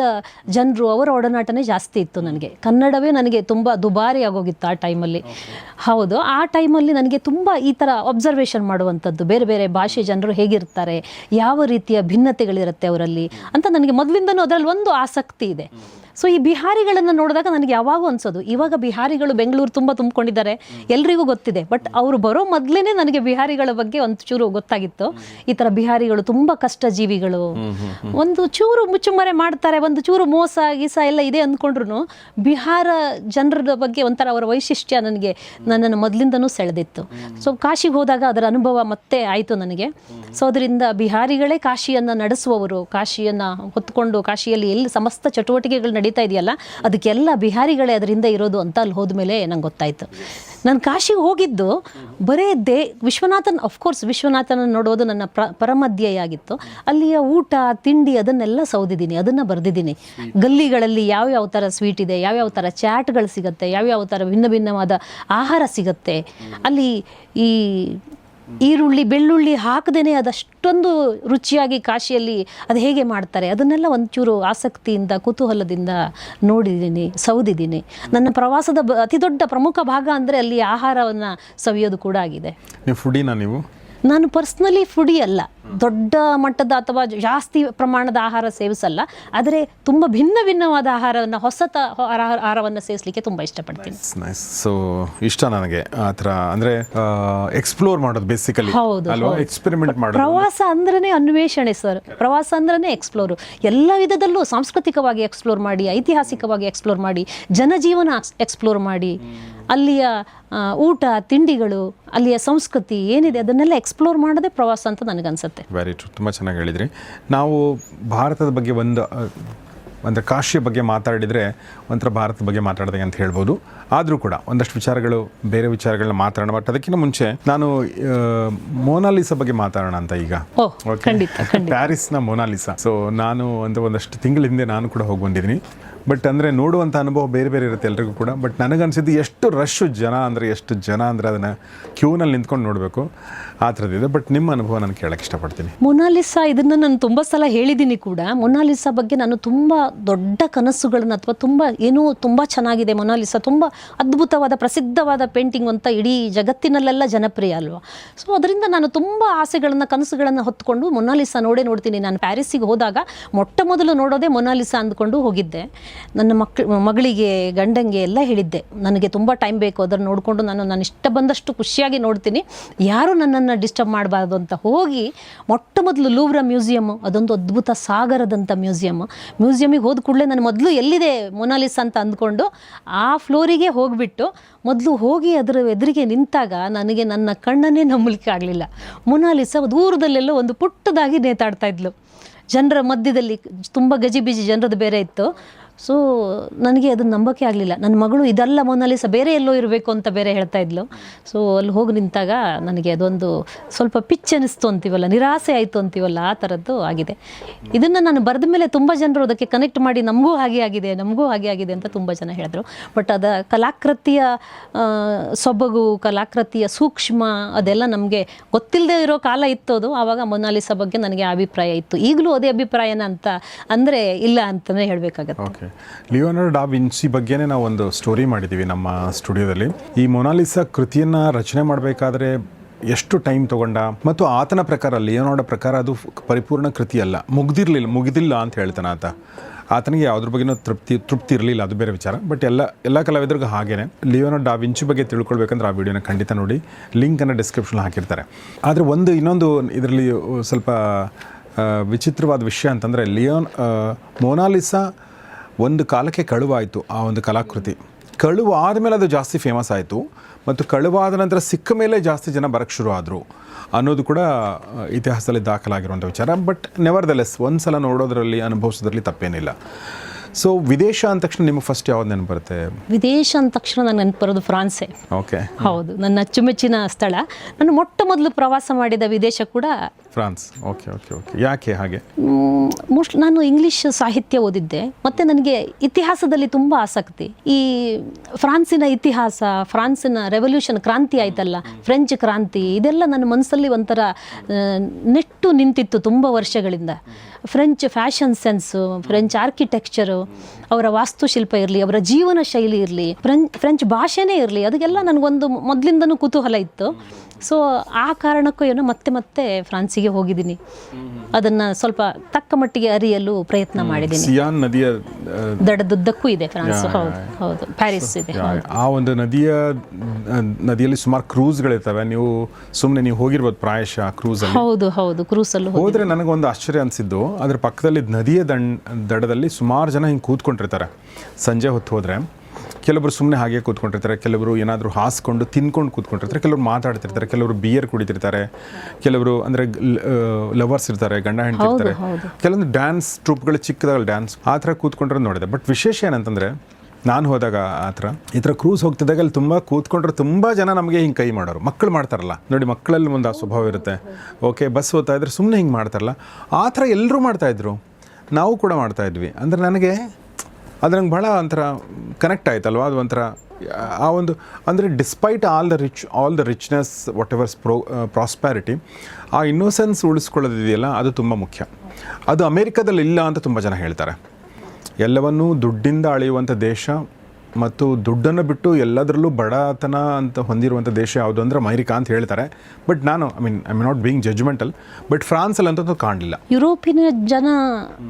ಜನರು ಅವರ ಒಡನಾಟನೇ ಜಾಸ್ತಿ ಇತ್ತು ನನಗೆ. ಕನ್ನಡವೇ ನನಗೆ ತುಂಬ ದುಬಾರಿ ಆಗೋಗಿತ್ತು ಆ ಟೈಮಲ್ಲಿ ಹೌದು ಆ ಟೈಮಲ್ಲಿ ನನಗೆ ತುಂಬ ಈ ಥರ ಅಬ್ಸರ್ವೇಷನ್ ಮಾಡುವಂಥದ್ದು, ಬೇರೆ ಬೇರೆ ಭಾಷೆ ಜನರು ಹೇಗಿರ್ತಾರೆ, ಯಾವ ರೀತಿಯ ಭಿನ್ನತೆಗಳಿರುತ್ತೆ ಅವರಲ್ಲಿ ಅಂತ ನನಗೆ ಮೊದಲಿಂದನೂ ಅದರಲ್ಲಿ ಒಂದು ಆಸಕ್ತಿ ಇದೆ. ಸೊ ಈ ಬಿಹಾರಿಗಳನ್ನು ನೋಡಿದಾಗ ನನಗೆ ಯಾವಾಗ ಅನ್ಸೋದು, ಇವಾಗ ಬಿಹಾರಿಗಳು ಬೆಂಗಳೂರು ತುಂಬ ತುಂಬಿಕೊಂಡಿದ್ದಾರೆ, ಎಲ್ರಿಗೂ ಗೊತ್ತಿದೆ. ಬಟ್ ಅವರು ಬರೋ ಮೊದಲೇ ನನಗೆ ಬಿಹಾರಿಗಳ ಬಗ್ಗೆ ಒಂದು ಚೂರು ಗೊತ್ತಾಗಿತ್ತು. ಈ ಥರ ಬಿಹಾರಿಗಳು ತುಂಬ ಕಷ್ಟ ಜೀವಿಗಳು ಒಂದು ಚೂರು ಮುಚ್ಚುಮರೆ ಮಾಡ್ತಾರೆ, ಒಂದು ಚೂರು ಮೋಸ, ಗೀಸ ಎಲ್ಲ ಇದೆ ಅಂದ್ಕೊಂಡ್ರು ಬಿಹಾರ ಜನರ ಬಗ್ಗೆ ಒಂಥರ ಅವರ ವೈಶಿಷ್ಟ್ಯ ನನಗೆ, ನನ್ನನ್ನು ಮೊದಲಿಂದನೂ ಸೆಳೆದಿತ್ತು. ಸೊ ಕಾಶಿಗೆ ಹೋದಾಗ ಅದರ ಅನುಭವ ಮತ್ತೆ ಆಯಿತು ನನಗೆ. ಸೊ ಅದರಿಂದ ಬಿಹಾರಿಗಳೇ ಕಾಶಿಯನ್ನು ನಡೆಸುವವರು, ಕಾಶಿಯನ್ನು ಹೊತ್ಕೊಂಡು, ಕಾಶಿಯಲ್ಲಿ ಎಲ್ಲಿ ಸಮಸ್ತ ಚಟುವಟಿಕೆಗಳು ನಡೀತಾ ಇದೆಯಲ್ಲ ಅದಕ್ಕೆಲ್ಲ ಬಿಹಾರಿಗಳೇ ಅದರಿಂದ ಇರೋದು ಅಂತ ಅಲ್ಲಿ ಹೋದ್ಮೇಲೆ ನಂಗೆ ಗೊತ್ತಾಯಿತು. ನಾನು ಕಾಶಿಗೆ ಹೋಗಿದ್ದು ಬರೇ ದೇ ವಿಶ್ವನಾಥನ್ ಅಫ್ಕೋರ್ಸ್ ವಿಶ್ವನಾಥನ ನೋಡೋದು ನನ್ನ ಪ್ರ ಪರಮಧ್ಯೆಯಾಗಿತ್ತು ಅಲ್ಲಿಯ ಊಟ ತಿಂಡಿ ಅದನ್ನೆಲ್ಲ ಸೌದಿದ್ದೀನಿ ಅದನ್ನು ಬರೆದಿದ್ದೀನಿ. ಗಲ್ಲಿಗಳಲ್ಲಿ ಯಾವ್ಯಾವ ಥರ ಸ್ವೀಟ್ ಇದೆ ಯಾವ್ಯಾವ ಥರ ಚಾಟ್ಗಳು ಸಿಗುತ್ತೆ ಯಾವ್ಯಾವ ಥರ ಭಿನ್ನ ಭಿನ್ನವಾದ ಆಹಾರ ಸಿಗುತ್ತೆ ಅಲ್ಲಿ ಈ ಈರುಳ್ಳಿ, ಬೆಳ್ಳುಳ್ಳಿ ಹಾಕದೇನೆ ಅದಷ್ಟೊಂದು ರುಚಿಯಾಗಿ ಕಾಶಿಯಲ್ಲಿ ಅದು ಹೇಗೆ ಮಾಡ್ತಾರೆ? ಅದನ್ನೆಲ್ಲ ಒಂಚೂರು ಆಸಕ್ತಿಯಿಂದ, ಕುತೂಹಲದಿಂದ ನೋಡಿದ್ದೀನಿ ಸೌದಿದ್ದೀನಿ ನನ್ನ ಪ್ರವಾಸದ ಅತಿ ದೊಡ್ಡ ಪ್ರಮುಖ ಭಾಗ ಅಂದರೆ ಅಲ್ಲಿ ಆಹಾರವನ್ನು ಸವಿಯೋದು ಕೂಡ ಆಗಿದೆ. ನೀವು ಫುಡಿನಾ ನೀವು? ನಾನು ಪರ್ಸ್ನಲಿ ಫುಡಿ ಅಲ್ಲ. ದೊಡ್ಡ ಮಟ್ಟದ ಅಥವಾ ಜಾಸ್ತಿ ಪ್ರಮಾಣದ ಆಹಾರ ಸೇವಿಸಲ್ಲ. ಆದರೆ ತುಂಬ ಭಿನ್ನ ಭಿನ್ನವಾದ ಆಹಾರವನ್ನು ಹೊಸತ ಆಹಾರ- ಆಹಾರವನ್ನು ಸೇವಿಸಲಿಕ್ಕೆ ತುಂಬ ಇಷ್ಟಪಡ್ತೀನಿ. ನೈಸ್ ಸೊ ಇಷ್ಟ ನನಗೆ ಆ ಥರ. ಅಂದರೆ ಎಕ್ಸ್ಪ್ಲೋರ್ ಮಾಡೋದು ಬೇಸಿಕಲಿ ಹೌದು. ಎಕ್ಸ್ಪೆರಿಮೆಂಟ್ ಮಾಡೋದು. ಪ್ರವಾಸ ಅಂದ್ರೇ ಅನ್ವೇಷಣೆ ಸರ್ ಪ್ರವಾಸ ಅಂದ್ರೇ ಎಕ್ಸ್ಪ್ಲೋರು ಎಲ್ಲ ವಿಧದಲ್ಲೂ ಸಾಂಸ್ಕೃತಿಕವಾಗಿ ಎಕ್ಸ್ಪ್ಲೋರ್ ಮಾಡಿ ಐತಿಹಾಸಿಕವಾಗಿ ಎಕ್ಸ್ಪ್ಲೋರ್ ಮಾಡಿ ಜನಜೀವನ ಎಕ್ಸ್ಪ್ಲೋರ್ ಮಾಡಿ ಅಲ್ಲಿಯ ಊಟ, ತಿಂಡಿಗಳು, ಅಲ್ಲಿಯ ಸಂಸ್ಕೃತಿ ಏನಿದೆ ಅದನ್ನೆಲ್ಲ ಎಕ್ಸ್ಪ್ಲೋರ್ ಮಾಡೋದೇ ಪ್ರವಾಸ ಅಂತ ನನಗನ್ಸುತ್ತೆ. ವೆರಿ ಟ್ರೂ ತುಂಬ ಚೆನ್ನಾಗಿ ಹೇಳಿದ್ರಿ. ನಾವು ಭಾರತದ ಬಗ್ಗೆ ಒಂದು ಅಂದರೆ ಕಾಶಿಯ ಬಗ್ಗೆ ಮಾತಾಡಿದರೆ ಒಂಥರ ಭಾರತದ ಬಗ್ಗೆ ಮಾತಾಡಿದೆ ಅಂತ ಹೇಳ್ಬೋದು. ಆದರೂ ಕೂಡ ಒಂದಷ್ಟು ವಿಚಾರಗಳು ಬೇರೆ ವಿಚಾರಗಳನ್ನ ಮಾತಾಡೋಣ ಬಟ್ ಅದಕ್ಕಿಂತ ಮುಂಚೆ ನಾನು ಮೋನಾಲಿಸ ಬಗ್ಗೆ ಮಾತಾಡೋಣ ಅಂತ ಈಗ. ಓ ಖಂಡಿತ ಖಂಡಿತ. ಪ್ಯಾರಿಸ್ನ ಮೊನಾಲಿಸಾ ಸೊ ನಾನು ಒಂದು ಒಂದಷ್ಟು ತಿಂಗಳ ಹಿಂದೆ ನಾನು ಕೂಡ ಹೋಗಿ ಬಂದಿದ್ದೀನಿ ಬಟ್ ಅಂದರೆ ನೋಡುವಂಥ ಅನುಭವ ಬೇರೆ ಬೇರೆ ಇರುತ್ತೆ ಎಲ್ರಿಗೂ ಕೂಡ. ಬಟ್ ನನಗನ್ಸಿದ್ದು ಎಷ್ಟು ರಶ್ ಜನ ಅಂದರೆ ಎಷ್ಟು ಜನ ಅಂದರೆ ಅದನ್ನು ಕ್ಯೂನಲ್ಲಿ ನಿಂತ್ಕೊಂಡು ನೋಡಬೇಕು. ಆ ಥರದ್ದಿದೆ ಬಟ್ ನಿಮ್ಮ ಅನುಭವ ನಾನು ಕೇಳಕ್ಕೆ ಇಷ್ಟಪಡ್ತೀನಿ. ಮೊನಾಲಿಸಾ ಇದನ್ನು ನಾನು ತುಂಬ ಸಲ ಹೇಳಿದ್ದೀನಿ ಕೂಡ. ಮೊನಾಲಿಸಾ ಬಗ್ಗೆ ನಾನು ತುಂಬ ದೊಡ್ಡ ಕನಸುಗಳನ್ನು ಅಥವಾ ತುಂಬ ಏನೋ ತುಂಬ ಚೆನ್ನಾಗಿದೆ ಮೊನಾಲಿಸಾ ತುಂಬ ಅದ್ಭುತವಾದ, ಪ್ರಸಿದ್ಧವಾದ ಪೇಂಟಿಂಗ್ ಅಂತ ಇಡೀ ಜಗತ್ತಿನಲ್ಲೆಲ್ಲ ಜನಪ್ರಿಯ ಅಲ್ವಾ? ಸೊ ಅದರಿಂದ ನಾನು ತುಂಬ ಆಸೆಗಳನ್ನು, ಕನಸುಗಳನ್ನು ಹೊತ್ಕೊಂಡು ಮೊನಾಲಿಸಾ ನೋಡೇ ನೋಡ್ತೀನಿ. ನಾನು ಪ್ಯಾರಿಸ್ಸಿಗೆ ಹೋದಾಗ ಮೊಟ್ಟ ಮೊದಲು ನೋಡೋದೇ ಮೊನಾಲಿಸಾ ಅಂದ್ಕೊಂಡು ಹೋಗಿದ್ದೆ. ನನ್ನ ಮಕ್ಳು ಮಗಳಿಗೆ, ಗಂಡಂಗೆ ಎಲ್ಲ ಹೇಳಿದ್ದೆ. ನನಗೆ ತುಂಬ ಟೈಮ್ ಬೇಕು, ಅದನ್ನು ನೋಡಿಕೊಂಡು ನಾನು ನಾನು ಇಷ್ಟ ಬಂದಷ್ಟು ಖುಷಿಯಾಗಿ ನೋಡ್ತೀನಿ. ಯಾರು ನನ್ನನ್ನು ಡಿಸ್ಟರ್ಬ್ ಮಾಡಬಾರ್ದು ಅಂತ ಹೋಗಿ ಮೊಟ್ಟ ಮೊದಲು ಲೂವ್ರ ಮ್ಯೂಸಿಯಮ್ ಅದೊಂದು ಅದ್ಭುತ ಸಾಗರದಂಥ ಮ್ಯೂಸಿಯಮ್ ಮ್ಯೂಸಿಯಮಿಗೆ ಹೋದ ಕೂಡಲೇ ನಾನು ಮೊದಲು ಎಲ್ಲಿದೆ ಮೊನಾಲಿಸ್ ಅಂತ ಅಂದ್ಕೊಂಡು ಆ ಫ್ಲೋರಿಗೆ ಹೋಗಿಬಿಟ್ಟು ಮೊದಲು ಹೋಗಿ ಅದರ ಎದುರಿಗೆ ನಿಂತಾಗ ನನಗೆ ನನ್ನ ಕಣ್ಣನ್ನೇ ನಂಬಲಿಕ್ಕೆ ಆಗಲಿಲ್ಲ. ಮೊನಾಲಿಸ ದೂರದಲ್ಲೆಲ್ಲ ಒಂದು ಪುಟ್ಟದಾಗಿ ನೇತಾಡ್ತಾ ಇದ್ಲು. ಜನರ ಮಧ್ಯದಲ್ಲಿ ತುಂಬ ಗಜಿಬಿಜಿ ಜನರದ್ದು ಬೇರೆ ಇತ್ತು. ಸೊ ನನಗೆ ಅದನ್ನು ನಂಬಕ್ಕೆ ಆಗಲಿಲ್ಲ. ನನ್ನ ಮಗಳು ಇದಲ್ಲ ಮೊನಾಲಿಸ ಬೇರೆ ಎಲ್ಲೋ ಇರಬೇಕು ಅಂತ ಬೇರೆ ಹೇಳ್ತಾ ಇದ್ಲು. ಸೊ ಅಲ್ಲಿ ಹೋಗಿ ನಿಂತಾಗ ನನಗೆ ಅದೊಂದು ಸ್ವಲ್ಪ ಪಿಚ್ ಅನ್ನಿಸ್ತು ಅಂತೀವಲ್ಲ, ನಿರಾಸೆ ಆಯಿತು ಅಂತೀವಲ್ಲ, ಆ ಥರದ್ದು ಆಗಿದೆ. ಇದನ್ನು ನಾನು ಬರೆದ ಮೇಲೆ ತುಂಬ ಜನರು ಅದಕ್ಕೆ ಕನೆಕ್ಟ್ ಮಾಡಿ ನಮಗೂ ಹಾಗೆ ಆಗಿದೆ, ನಮಗೂ ಹಾಗೆ ಆಗಿದೆ ಅಂತ ತುಂಬ ಜನ ಹೇಳಿದ್ರು. ಬಟ್ ಅದ ಕಲಾಕೃತಿಯ ಸೊಬಗು, ಕಲಾಕೃತಿಯ ಸೂಕ್ಷ್ಮ ಅದೆಲ್ಲ ನಮಗೆ ಗೊತ್ತಿಲ್ಲದೆ ಇರೋ ಕಾಲ ಇತ್ತು ಅದು. ಆವಾಗ ಮೊನಾಲಿಸಾ ಬಗ್ಗೆ ನನಗೆ ಅಭಿಪ್ರಾಯ ಇತ್ತು. ಈಗಲೂ ಅದೇ ಅಭಿಪ್ರಾಯನ ಅಂತ, ಅಂದರೆ ಇಲ್ಲ ಅಂತಲೇ ಹೇಳಬೇಕಾಗತ್ತೆ. ಓಕೆ ಲಿಯೋನಾರ್ಡೋ ಡಾ ವಿನ್ಸಿ ಬಗ್ಗೆನೇ ನಾವು ಒಂದು ಸ್ಟೋರಿ ಮಾಡಿದ್ದೀವಿ ನಮ್ಮ ಸ್ಟುಡಿಯೋದಲ್ಲಿ. ಈ ಮೊನಾಲಿಸ ಕೃತಿಯನ್ನು ರಚನೆ ಮಾಡಬೇಕಾದ್ರೆ ಎಷ್ಟು ಟೈಮ್ ತಗೊಂಡ? ಮತ್ತು ಆತನ ಪ್ರಕಾರ, ಲಿಯೋನಾರ್ಡೋ ಪ್ರಕಾರ ಅದು ಪರಿಪೂರ್ಣ ಕೃತಿ ಅಲ್ಲ. ಮುಗ್ದಿರಲಿಲ್ಲ, ಮುಗಿದಿಲ್ಲ ಅಂತ ಹೇಳ್ತಾನೆ ಆತ. ಆತನಿಗೆ ಯಾವುದ್ರ ಬಗ್ಗೆನೂ ತೃಪ್ತಿ ತೃಪ್ತಿ ಇರಲಿಲ್ಲ, ಅದು ಬೇರೆ ವಿಚಾರ. ಬಟ್ ಎಲ್ಲ ಎಲ್ಲ ಕಲಾವಿದರಿಗೂ ಹಾಗೇನೆ. ಲಿಯೋನೋ ಡಾ ವಿಂಚಿ ಬಗ್ಗೆ ತಿಳ್ಕೊಳ್ಬೇಕಂದ್ರೆ ಆ ವಿಡಿಯೋನ ಖಂಡಿತ ನೋಡಿ. ಲಿಂಕನ್ನು ಡಿಸ್ಕ್ರಿಪ್ಷನ್ ಹಾಕಿರ್ತಾರೆ. ಆದರೆ ಒಂದು ಇನ್ನೊಂದು ಇದರಲ್ಲಿ ಸ್ವಲ್ಪ ವಿಚಿತ್ರವಾದ ವಿಷಯ ಅಂತಂದರೆ, ಲಿಯೋನ್ ಮೊನಾಲಿಸಾ ಒಂದು ಕಾಲಕ್ಕೆ ಕಳುವಾಯಿತು ಆ ಒಂದು ಕಲಾಕೃತಿ. ಕಳುವು ಆದಮೇಲೆ ಅದು ಜಾಸ್ತಿ ಫೇಮಸ್ ಆಯಿತು. ಮತ್ತು ಕಳುವಾದ ನಂತರ ಸಿಕ್ಕ ಮೇಲೆ ಜಾಸ್ತಿ ಜನ ಬರಕ್ಕೆ ಶುರು ಆದರು. ಅನ್ನೋದು ಕೂಡ ಇತಿಹಾಸದಲ್ಲಿ ದಾಖಲಾಗಿರುವಂಥ ವಿಚಾರ. ಬಟ್ ನೆವರ್ ದ ಲೆಸ್ ಒಂದು ಸಲ ನೋಡೋದ್ರಲ್ಲಿ ಅನುಭವಿಸೋದ್ರಲ್ಲಿ ತಪ್ಪೇನಿಲ್ಲ. ಸೊ ವಿದೇಶ ಅಂದ ತಕ್ಷಣ ನಿಮಗೆ ಫಸ್ಟ್ ಯಾವ್ದು ನೆನಪು ಬರುತ್ತೆ? ವಿದೇಶ ಅಂದ ತಕ್ಷಣ ನನಗೆ ನೆನಪು ಬರೋದು ಫ್ರಾನ್ಸೇ. ಓಕೆ ಹೌದು. ನನ್ನ ಅಚ್ಚುಮೆಚ್ಚಿನ ಸ್ಥಳ. ನಾನು ಮೊಟ್ಟ ಮೊದಲು ಪ್ರವಾಸ ಮಾಡಿದ ವಿದೇಶ ಕೂಡ ಫ್ರಾನ್ಸ್. ಓಕೆ ಓಕೆ ಓಕೆ ಯಾಕೆ ಹಾಗೆ? ಮೋಸ್ಟ್ ನಾನು ಇಂಗ್ಲಿಷ್ ಸಾಹಿತ್ಯ ಓದಿದ್ದೆ. ಮತ್ತು ನನಗೆ ಇತಿಹಾಸದಲ್ಲಿ ತುಂಬ ಆಸಕ್ತಿ. ಈ ಫ್ರಾನ್ಸಿನ ಇತಿಹಾಸ, ಫ್ರಾನ್ಸಿನ ರೆವಲ್ಯೂಷನ್ ಕ್ರಾಂತಿ ಆಯ್ತಲ್ಲ ಫ್ರೆಂಚ್ ಕ್ರಾಂತಿ, ಇದೆಲ್ಲ ನನ್ನ ಮನಸ್ಸಲ್ಲಿ ಒಂಥರ ನೆಟ್ಟು ನಿಂತಿತ್ತು ತುಂಬ ವರ್ಷಗಳಿಂದ. French fashion sense French architecture ಅವರ ವಾಸ್ತುಶಿಲ್ಪ ಇರಲಿ, ಅವರ ಜೀವನ ಶೈಲಿ ಇರಲಿ ಫ್ರೆಂಚ್ ಫ್ರೆಂಚ್ ಭಾಷೆನೇ ಇರಲಿ, ಅದಕ್ಕೆಲ್ಲ ನನಗೊಂದು ಮೊದಲಿಂದನೂ ಕುತೂಹಲ ಇತ್ತು. ಸೊ ಆ ಕಾರಣಕ್ಕೂ ಏನೋ ಮತ್ತೆ ಮತ್ತೆ ಫ್ರಾನ್ಸಿಗೆ ಹೋಗಿದ್ದೀನಿ. ಅದನ್ನು ಸ್ವಲ್ಪ ತಕ್ಕ ಮಟ್ಟಿಗೆ ಅರಿಯಲು ಪ್ರಯತ್ನ ಮಾಡಿದ್ದೀನಿ. ಸಿಯಾನ್ ನದಿಯ ದಡದುದ್ದಕ್ಕೂ ಇದೆ ಫ್ರಾನ್ಸ್. ಹೌದು ಹೌದು. ಪ್ಯಾರಿಸ್ ಇದೆ. ಆ ಒಂದು ನದಿಯ ನದಿಯಲ್ಲಿ ಸುಮಾರು ಕ್ರೂಸ್ಗಳಿರ್ತವೆ ನೀವು ಸುಮ್ಮನೆ ನೀವು ಹೋಗಿರ್ಬೋದು ಪ್ರಾಯಶಃ ಕ್ರೂಸ್ ಹೌದು ಹೌದು. ಕ್ರೂಸಲ್ಲೂ ಹೋದ್ರೆ ನನಗೊಂದು ಆಶ್ಚರ್ಯ ಅನಿಸಿದ್ದು ಅದ್ರ ಪಕ್ಕದಲ್ಲಿ ನದಿಯ ದಂಡ್ ದಡದಲ್ಲಿ ಸುಮಾರು ಜನ ಹಿಂಗೆ ಕೂತ್ಕೊಂಡಿರ್ತಾರೆ. ಸಂಜೆ ಹೊತ್ತು ಹೋದರೆ. ಕೆಲವರು ಸುಮ್ಮನೆ ಹಾಗೆ ಕೂತ್ಕೊಂಡಿರ್ತಾರೆ ಕೆಲವರು ಏನಾದರೂ ಹಾಸ್ಕೊಂಡು ತಿನ್ಕೊಂಡು ಕೂತ್ಕೊಂಡಿರ್ತಾರೆ ಕೆಲವರು ಮಾತಾಡ್ತಿರ್ತಾರೆ ಕೆಲವರು ಬಿಯರ್ ಕುಡಿತಿರ್ತಾರೆ ಕೆಲವರು ಅಂದರೆ ಲವರ್ಸ್ ಇರ್ತಾರೆ ಗಂಡ ಹೆಂಡತಿ ಇರ್ತಾರೆ. ಕೆಲವೊಂದು ಡ್ಯಾನ್ಸ್ ಟ್ರೂಪ್ಗಳು ಚಿಕ್ಕದಾಗ ಡ್ಯಾನ್ಸ್ ಆ ಥರ ಕೂತ್ಕೊಂಡ್ರೆ ನೋಡಿದೆ. ಬಟ್ ವಿಶೇಷ ಏನಂತಂದರೆ ನಾನು ಹೋದಾಗ ಆ ಥರ ಈ ಥರ ಕ್ರೂಸ್ ಹೋಗ್ತಿದ್ದಾಗ ಅಲ್ಲಿ ತುಂಬ ಕೂತ್ಕೊಂಡ್ರೆ ತುಂಬ ಜನ ನಮಗೆ ಹಿಂಗೆ ಕೈ ಮಾಡೋರು. ಮಕ್ಕಳು ಮಾಡ್ತಾರಲ್ಲ ನೋಡಿ ಮಕ್ಕಳಲ್ಲಿ ಒಂದು ಆ ಸ್ವಭಾವ ಇರುತ್ತೆ. ಓಕೆ ಬಸ್ ಹೋಗ್ತಾ ಇದ್ರೆ ಸುಮ್ಮನೆ ಹಿಂಗೆ ಮಾಡ್ತಾರಲ್ಲ ಆ ಥರ ಎಲ್ಲರೂ ಮಾಡ್ತಾಯಿದ್ರು ನಾವು ಕೂಡ ಮಾಡ್ತಾಯಿದ್ವಿ ಅಂದರೆ ನನಗೆ ಅದು ನಂಗೆ ಭಾಳ ಒಂಥರ ಕನೆಕ್ಟ್ ಆಯ್ತಲ್ವ? ಅದು ಒಂಥರ, ಆ ಒಂದು, ಅಂದರೆ despite all the rich all the richness whatever's pro prosperity ಆ ಇನ್ನೋಸೆನ್ಸ್ ಉಳಿಸ್ಕೊಳ್ಳೋದಿದೆಯಲ್ಲ, ಅದು ತುಂಬ ಮುಖ್ಯ. ಅದು ಅಮೇರಿಕಾದಲ್ಲಿ ಇಲ್ಲ ಅಂತ ತುಂಬ ಜನ ಹೇಳ್ತಾರೆ. ಎಲ್ಲವನ್ನೂ ದುಡ್ಡಿಂದ ಅಳೆಯುವಂಥ ದೇಶ ಮತ್ತು ದುಡ್ಡನ್ನು ಬಿಟ್ಟು ಎಲ್ಲದರಲ್ಲೂ ಬಡತನ ಅಂತ ಹೊಂದಿರುವಂಥ ದೇಶ ಯಾವುದು ಅಂದರೆ ಅಮೆರಿಕಾ ಅಂತ ಹೇಳ್ತಾರೆ. ಬಟ್ ನಾನು I mean I mean not being judgmental but ಫ್ರಾನ್ಸಲ್ಲಿ ಅಂತ ಕಾಣಲಿಲ್ಲ. ಯುರೋಪಿನ ಜನ